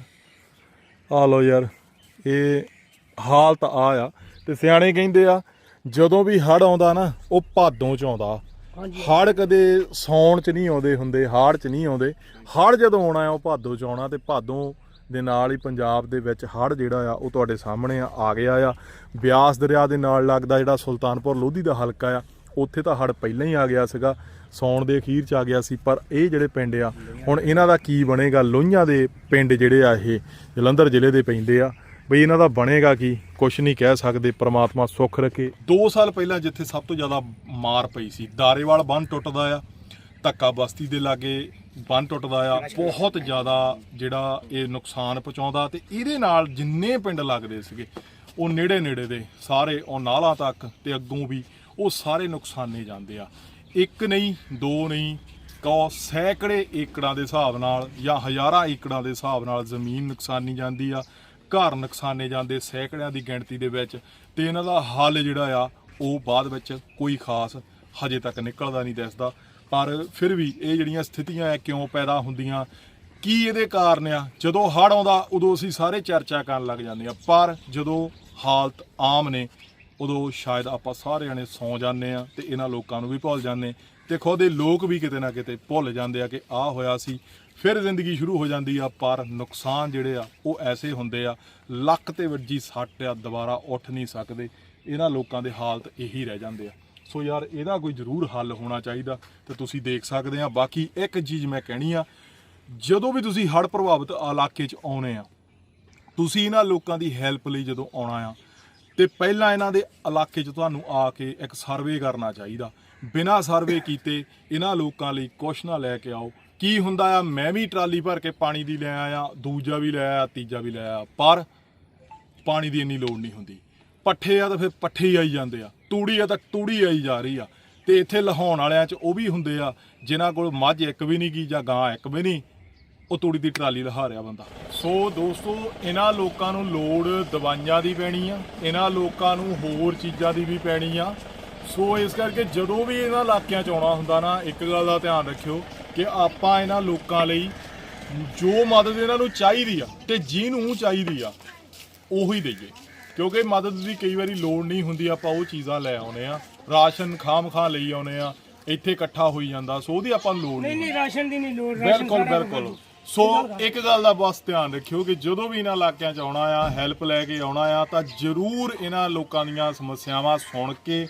ਆ ਲੋ ਯਾਰ ਇਹ ਹਾਲਤ ਆ ਆ। ਤੇ ਸਿਆਣੇ ਕਹਿੰਦੇ ਆ ਜਦੋਂ ਵੀ ਹੜ ਆਉਂਦਾ ਨਾ ਉਹ ਭਾਦੋਂ ਚ ਆਉਂਦਾ। ਹੜ ਕਦੇ ਸੌਣ ਚ ਨਹੀਂ ਆਉਂਦੇ ਹੁੰਦੇ, ਹਾੜ ਚ ਨਹੀਂ ਆਉਂਦੇ। ਹੜ ਜਦੋਂ ਆਉਣਾ ਆ ਉਹ ਭਾਦੋ ਚ ਆਉਣਾ ਤੇ ਭਾਦੋ ਦੇ ਨਾਲ ਹੀ ਪੰਜਾਬ ਦੇ ਵਿੱਚ ਹੜ ਜਿਹੜਾ ਆ, ਉਹ ਤੁਹਾਡੇ ਸਾਹਮਣੇ ਆ ਆ ਗਿਆ ਆ। ਬਿਆਸ ਦਰਿਆ ਦੇ ਨਾਲ ਲੱਗਦਾ ਜਿਹੜਾ ਸੁਲਤਾਨਪੁਰ ਲੋਧੀ ਦਾ ਹਲਕਾ ਆ, ਉੱਥੇ ਤਾਂ ਹੜ ਪਹਿਲਾਂ ਹੀ ਆ ਗਿਆ ਸੀਗਾ। ਸੌਣ ਦੇ ਅਖੀਰ ਚ ਆ ਗਿਆ ਸੀ, ਪਰ ਇਹ ਜਿਹੜੇ ਪਿੰਡ ਆ, ਹੁਣ ਇਹਨਾਂ ਦਾ ਕੀ ਬਣੇਗਾ? ਲੋਹੀਆਂ ਦੇ ਪਿੰਡ ਜਿਹੜੇ ਆ ਇਹ, ਜਲੰਧਰ ਜ਼ਿਲ੍ਹੇ ਦੇ ਪੈਂਦੇ ਆ। ਬਈ ਇਹਨਾਂ ਦਾ ਬਣੇਗਾ ਕੀ? ਕੁਛ ਨਹੀਂ ਕਹਿ ਸਕਦੇ, ਪ੍ਰਮਾਤਮਾ ਸੁੱਖ ਰੱਖੇ। 2 ਸਾਲ ਪਹਿਲਾਂ ਜਿੱਥੇ ਸਭ ਤੋਂ ਜ਼ਿਆਦਾ ਮਾਰ ਪਈ ਸੀ ਦਾਰੇਵਾਲ ਬੰਨ ਟੁੱਟਦਾ ਆ, ਧੱਕਾ ਬਸਤੀ ਦੇ ਲਾਗੇ ਬੰਨ ਟੁੱਟਦਾ ਆ, ਬਹੁਤ ਜ਼ਿਆਦਾ ਜਿਹੜਾ ਇਹ ਨੁਕਸਾਨ ਪਹੁੰਚਾਉਂਦਾ ਤੇ ਇਹਦੇ ਨਾਲ ਜਿੰਨੇ ਪਿੰਡ ਲੱਗਦੇ ਸੀਗੇ, ਉਹ ਨੇੜੇ ਨੇੜੇ ਦੇ ਸਾਰੇ, ਉਹ ਨਾਲਾ ਤੱਕ ਤੇ ਅੱਗੋਂ ਵੀ, ਉਹ ਸਾਰੇ ਨੁਕਸਾਨੇ ਜਾਂਦੇ ਆ। ਇੱਕ ਨਹੀਂ, ਦੋ ਨਹੀਂ ਕੋ ਸੈਂਕੜੇ ਏਕੜਾਂ ਦੇ ਹਿਸਾਬ ਨਾਲ ਜਾਂ ਹਜ਼ਾਰਾਂ ਏਕੜਾਂ ਦੇ ਹਿਸਾਬ ਨਾਲ ਜ਼ਮੀਨ ਨੁਕਸਾਨੀ ਜਾਂਦੀ ਆ ਘਰ ਨੁਕਸਾਨੇ ਜਾਂਦੇ ਸੈਂਕੜਿਆਂ ਦੀ ਗਿਣਤੀ ਦੇ ਵਿੱਚ ਤੇ ਇਹਨਾਂ ਦਾ ਹੱਲ ਜਿਹੜਾ ਆ, ਉਹ ਬਾਅਦ ਵਿੱਚ ਕੋਈ ਖਾਸ ਹਜੇ ਤੱਕ ਨਿਕਲਦਾ ਨਹੀਂ ਦਿਸਦਾ। ਪਰ ਫਿਰ ਵੀ ਇਹ ਜਿਹੜੀਆਂ ਸਥਿਤੀਆਂ ਆ, ਕਿਉਂ ਪੈਦਾ ਹੁੰਦੀਆਂ, ਕੀ ਇਹਦੇ ਕਾਰਨ ਆ? ਜਦੋਂ ਹੜ ਆਉਂਦਾ, ਉਦੋਂ ਅਸੀਂ ਸਾਰੇ ਚਰਚਾ ਕਰਨ ਲੱਗ ਜਾਂਦੇ ਆ ਪਰ ਜਦੋਂ ਹਾਲਤ ਆਮ ਨੇ, ਉਦੋਂ ਸ਼ਾਇਦ ਆਪਾਂ ਸਾਰੇ ਜਣੇ ਸੌ ਜਾਂਦੇ ਆ ਤੇ ਇਹਨਾਂ ਲੋਕਾਂ ਨੂੰ ਵੀ ਭੁੱਲ ਜਾਂਦੇ ਤੇ ਖੁਦ ਇਹ ਲੋਕ ਵੀ ਕਿਤੇ ਨਾ ਕਿਤੇ ਭੁੱਲ ਜਾਂਦੇ ਆ ਕਿ ਆ ਹੋਇਆ ਸੀ। ਫਿਰ ਜ਼ਿੰਦਗੀ ਸ਼ੁਰੂ ਹੋ ਜਾਂਦੀ ਆ, ਪਰ ਨੁਕਸਾਨ ਜਿਹੜੇ ਆ, ਉਹ ਐਸੇ ਹੁੰਦੇ ਆ, ਲੱਕ ਤੇ ਵੱਜੀ ਸੱਟ ਆ, ਦੁਬਾਰਾ ਉੱਠ ਨਹੀਂ ਸਕਦੇ। ਇਹਨਾਂ ਲੋਕਾਂ ਦੇ ਹਾਲਤ ਇਹੀ ਰਹਿ ਜਾਂਦੇ ਆ। ਸੋ ਯਾਰ, ਇਹਦਾ ਕੋਈ ਜ਼ਰੂਰ ਹੱਲ ਹੋਣਾ ਚਾਹੀਦਾ ਤੇ ਤੁਸੀਂ ਦੇਖ ਸਕਦੇ ਆ। ਬਾਕੀ ਇੱਕ ਚੀਜ਼ ਮੈਂ ਕਹਿਣੀ ਆ, ਜਦੋਂ ਵੀ ਤੁਸੀਂ ਹੜ੍ਹ ਪ੍ਰਭਾਵਿਤ ਇਲਾਕੇ 'ਚ ਆਉਣੇ ਆ, ਤੁਸੀਂ ਇਹਨਾਂ ਲੋਕਾਂ ਦੀ ਹੈਲਪ ਲਈ ਜਦੋਂ ਆਉਣਾ ਆ, ਤੇ ਪਹਿਲਾਂ ਇਹਨਾਂ ਦੇ ਇਲਾਕੇ 'ਚ ਤੁਹਾਨੂੰ ਆ ਕੇ ਇੱਕ ਸਰਵੇ ਕਰਨਾ ਚਾਹੀਦਾ। ਬਿਨਾਂ ਸਰਵੇ ਕੀਤੇ ਇਹਨਾਂ ਲੋਕਾਂ ਲਈ ਕੁਛ ਨਾ ਲੈ ਕੇ ਆਓ। ਕੀ ਹੁੰਦਾ ਆ? ਮੈਂ ਵੀ ਟਰਾਲੀ ਭਰ ਕੇ ਪਾਣੀ ਦੀ ਲੈ ਆਇਆ, ਦੂਜਾ ਵੀ ਲੈ ਆਇਆ, ਤੀਜਾ ਵੀ ਲੈ ਆਇਆ, ਪਰ ਪਾਣੀ ਦੀ ਇੰਨੀ ਲੋੜ ਨਹੀਂ ਹੁੰਦੀ। ਪੱਠੇ ਆ ਤਾਂ ਫਿਰ ਪੱਠੇ ਹੀ ਆਈ ਜਾਂਦੇ ਆ। ਤੂੜੀ ਆ ਤਾਂ ਤੂੜੀ ਆਈ ਜਾ ਰਹੀ ਆ। ਤੇ ਇੱਥੇ ਲਹਾਉਣ ਵਾਲਿਆਂ 'ਚ ਉਹ ਵੀ ਹੁੰਦੇ ਆ, ਜਿਨ੍ਹਾਂ ਕੋਲ ਮੱਝ ਇੱਕ ਵੀ ਨਹੀਂ ਗਈ ਜਾਂ ਗਾਂ ਇੱਕ ਵੀ ਨਹੀਂ, ਉਹ ਤੂੜੀ ਦੀ ਟਰਾਲੀ ਲਹਾ ਰਿਹਾ ਬੰਦਾ। ਸੋ ਦੋਸਤੋ, ਇਹਨਾਂ ਲੋਕਾਂ ਨੂੰ ਲੋੜ ਦਵਾਈਆਂ ਦੀ ਪੈਣੀ ਆ, ਇਹਨਾਂ ਲੋਕਾਂ ਨੂੰ ਹੋਰ ਚੀਜ਼ਾਂ ਦੀ ਵੀ ਪੈਣੀ ਆ। ਸੋ ਇਸ ਕਰਕੇ ਜਦੋਂ ਵੀ ਇਹਨਾਂ ਇਲਾਕਿਆਂ 'ਚ ਆਉਣਾ ਹੁੰਦਾ ਨਾ ਇੱਕ ਗੱਲ ਦਾ ਧਿਆਨ ਰੱਖਿਓ ਕਿ ਆਪਾਂ ਇਹਨਾਂ ਲੋਕਾਂ ਲਈ ਜੋ ਮਦਦ ਇਹਨਾਂ ਨੂੰ ਚਾਹੀਦੀ ਆ ਤੇ ਜਿਹਨੂੰ ਚਾਹੀਦੀ ਆ ਉਹੀ ਦਈਏ। ਕਿਉਂਕਿ ਮਦਦ ਦੀ ਕਈ ਵਾਰੀ ਲੋੜ ਨਹੀਂ ਹੁੰਦੀ ਆਪਾਂ ਉਹ ਚੀਜ਼ਾਂ ਲੈ ਆਉਨੇ ਆ ਰਾਸ਼ਨ ਖਾਮ ਖਾ ਲਈ ਆਉਨੇ ਆ ਇੱਥੇ ਇਕੱਠਾ ਹੋਈ ਜਾਂਦਾ ਸੋ ਉਹਦੀ ਆਪਾਂ ਨੂੰ ਲੋੜ ਨਹੀਂ ਨਹੀਂ। ਰਾਸ਼ਨ ਦੀ ਨਹੀਂ ਲੋੜ ਰਾਸ਼ਨ ਬਿਲਕੁਲ ਬਿਲਕੁਲ। ਸੋ ਇੱਕ ਗੱਲ ਦਾ ਬਸ ਧਿਆਨ ਰੱਖਿਓ ਕਿ ਜਦੋਂ ਵੀ ਇਹਨਾਂ ਇਲਾਕਿਆਂ 'ਚ ਆਉਣਾ ਆ ਹੈਲਪ ਲੈ ਕੇ ਆਉਣਾ ਆ ਤਾਂ ਜ਼ਰੂਰ ਇਹਨਾਂ ਲੋਕਾਂ ਦੀਆਂ ਸਮੱਸਿਆਵਾਂ ਸੁਣ ਕੇ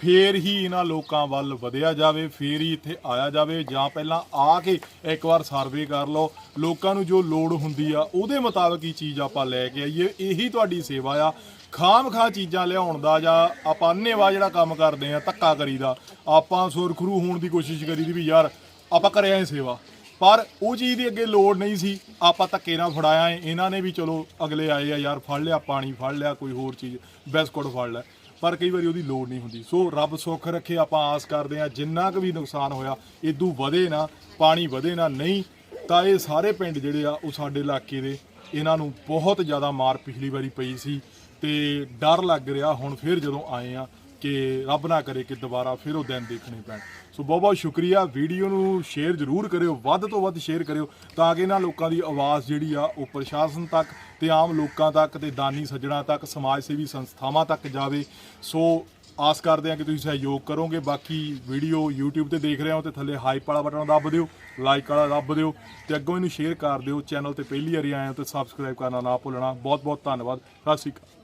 ਫੇਰ ਹੀ ਇਹਨਾਂ ਲੋਕਾਂ ਵੱਲ ਵਧਿਆ ਜਾਵੇ, ਫੇਰ ਹੀ ਇੱਥੇ ਆਇਆ ਜਾਵੇ, ਜਾਂ ਪਹਿਲਾਂ ਆ ਕੇ ਇੱਕ ਵਾਰ ਸਰਵੇ ਕਰ ਲਓ। ਲੋਕਾਂ ਨੂੰ ਜੋ ਲੋੜ ਹੁੰਦੀ ਆ, ਉਹਦੇ ਮੁਤਾਬਕ ਹੀ ਚੀਜ਼ ਆਪਾਂ ਲੈ ਕੇ ਆਈਏ। ਇਹੀ ਤੁਹਾਡੀ ਸੇਵਾ ਆ। ਖਾਮ ਖਾ ਚੀਜ਼ਾਂ ਲਿਆਉਣ ਦਾ ਜਾਂ ਆਪਾਂ ਅੰਨੇਵਾ ਜਿਹੜਾ ਕੰਮ ਕਰਦੇ ਆ, ਧੱਕਾ ਕਰੀਦਾ, ਆਪਾਂ ਸੁਰਖਰੂ ਹੋਣ ਦੀ ਕੋਸ਼ਿਸ਼ ਕਰੀਦੀ ਵੀ ਯਾਰ, ਆਪਾਂ ਕਰਿਆ ਇਹ ਸੇਵਾ। ਪਰ ਉਹ ਚੀਜ਼ ਦੀ ਅੱਗੇ ਲੋੜ ਨਹੀਂ ਸੀ। ਆਪਾਂ ਧੱਕੇ ਨਾਲ ਫੜਾਇਆ ਏ। ਇਹਨਾਂ ਨੇ ਵੀ ਚਲੋ ਅਗਲੇ ਆਏ ਆ, ਯਾਰ ਫੜ ਲਿਆ, ਪਾਣੀ ਫੜ ਲਿਆ, ਕੋਈ ਹੋਰ ਚੀਜ਼, ਬਿਸਕੁਟ ਫੜ ਲਿਆ। ਪਰ ਕਈ ਵਾਰੀ ਉਹਦੀ ਲੋੜ ਨਹੀਂ ਹੁੰਦੀ। ਸੋ ਰੱਬ ਸੁੱਖ ਰੱਖੇ, ਆਪਾਂ ਆਸ ਕਰਦੇ ਆ ਜਿੰਨਾ ਕੁ ਵੀ ਨੁਕਸਾਨ ਹੋਇਆ ਇਦੋਂ ਵਧੇ ਨਾ, ਪਾਣੀ ਵਧੇ ਨਾ, ਨਹੀਂ ਤਾਂ ਇਹ ਸਾਰੇ ਪਿੰਡ ਜਿਹੜੇ ਆ, ਉਹ ਸਾਡੇ ਇਲਾਕੇ ਦੇ, ਇਹਨਾਂ ਨੂੰ ਬਹੁਤ ਜ਼ਿਆਦਾ ਮਾਰ ਪਿਛਲੀ ਵਾਰੀ ਪਈ ਸੀ ਤੇ ਡਰ ਲੱਗ ਰਿਹਾ, ਹੁਣ ਫਿਰ ਜਦੋਂ ਆਏ ਆ ਕਿ ਰੱਬ ਨਾ ਕਰੇ ਕਿ ਦੁਬਾਰਾ ਫਿਰ ਉਹ ਦਿਨ ਦੇਖਣੇ ਪੈਣ। ਸੋ ਬਹੁਤ ਬਹੁਤ ਸ਼ੁਕਰੀਆ, ਵੀਡੀਓ ਨੂੰ ਸ਼ੇਅਰ ਜ਼ਰੂਰ ਕਰਿਓ, ਵੱਧ ਤੋਂ ਵੱਧ ਸ਼ੇਅਰ ਕਰਿਓ, ਤਾਂ ਕਿ ਇਹਨਾਂ ਲੋਕਾਂ ਦੀ ਆਵਾਜ਼ ਜਿਹੜੀ ਆ, ਉਹ ਪ੍ਰਸ਼ਾਸਨ ਤੱਕ ਤੇ ਆਮ ਲੋਕਾਂ ਤੱਕ ਤੇ ਦਾਨੀ ਸੱਜਣਾ ਤੱਕ, ਸਮਾਜ ਸੇਵੀ ਸੰਸਥਾਵਾਂ ਤੱਕ ਜਾਵੇ। ਸੋ ਆਸ ਕਰਦੇ ਹਾਂ ਕਿ ਤੁਸੀਂ ਸਹਿਯੋਗ ਕਰੋਗੇ। ਬਾਕੀ ਵੀਡੀਓ YouTube ਤੇ ਦੇਖ ਰਹੇ ਹੋ ਤੇ ਥੱਲੇ ਹਾਈਪ ਵਾਲਾ ਬਟਨ ਦੱਬ ਦਿਓ ਲਾਈਕ ਵਾਲਾ ਦੱਬ ਦਿਓ ਤੇ ਅੱਗੋਂ ਇਹਨੂੰ ਸ਼ੇਅਰ ਕਰ ਦਿਓ। ਚੈਨਲ ਤੇ ਪਹਿਲੀ ਵਾਰੀ ਆਏ ਹੋ ਤੇ ਸਬਸਕ੍ਰਾਈਬ ਕਰਨਾ ਨਾ ਭੁੱਲਣਾ। ਬਹੁਤ ਬਹੁਤ ਧੰਨਵਾਦ। ਸਤਿ ਸ਼੍ਰੀ ਅਕਾਲ।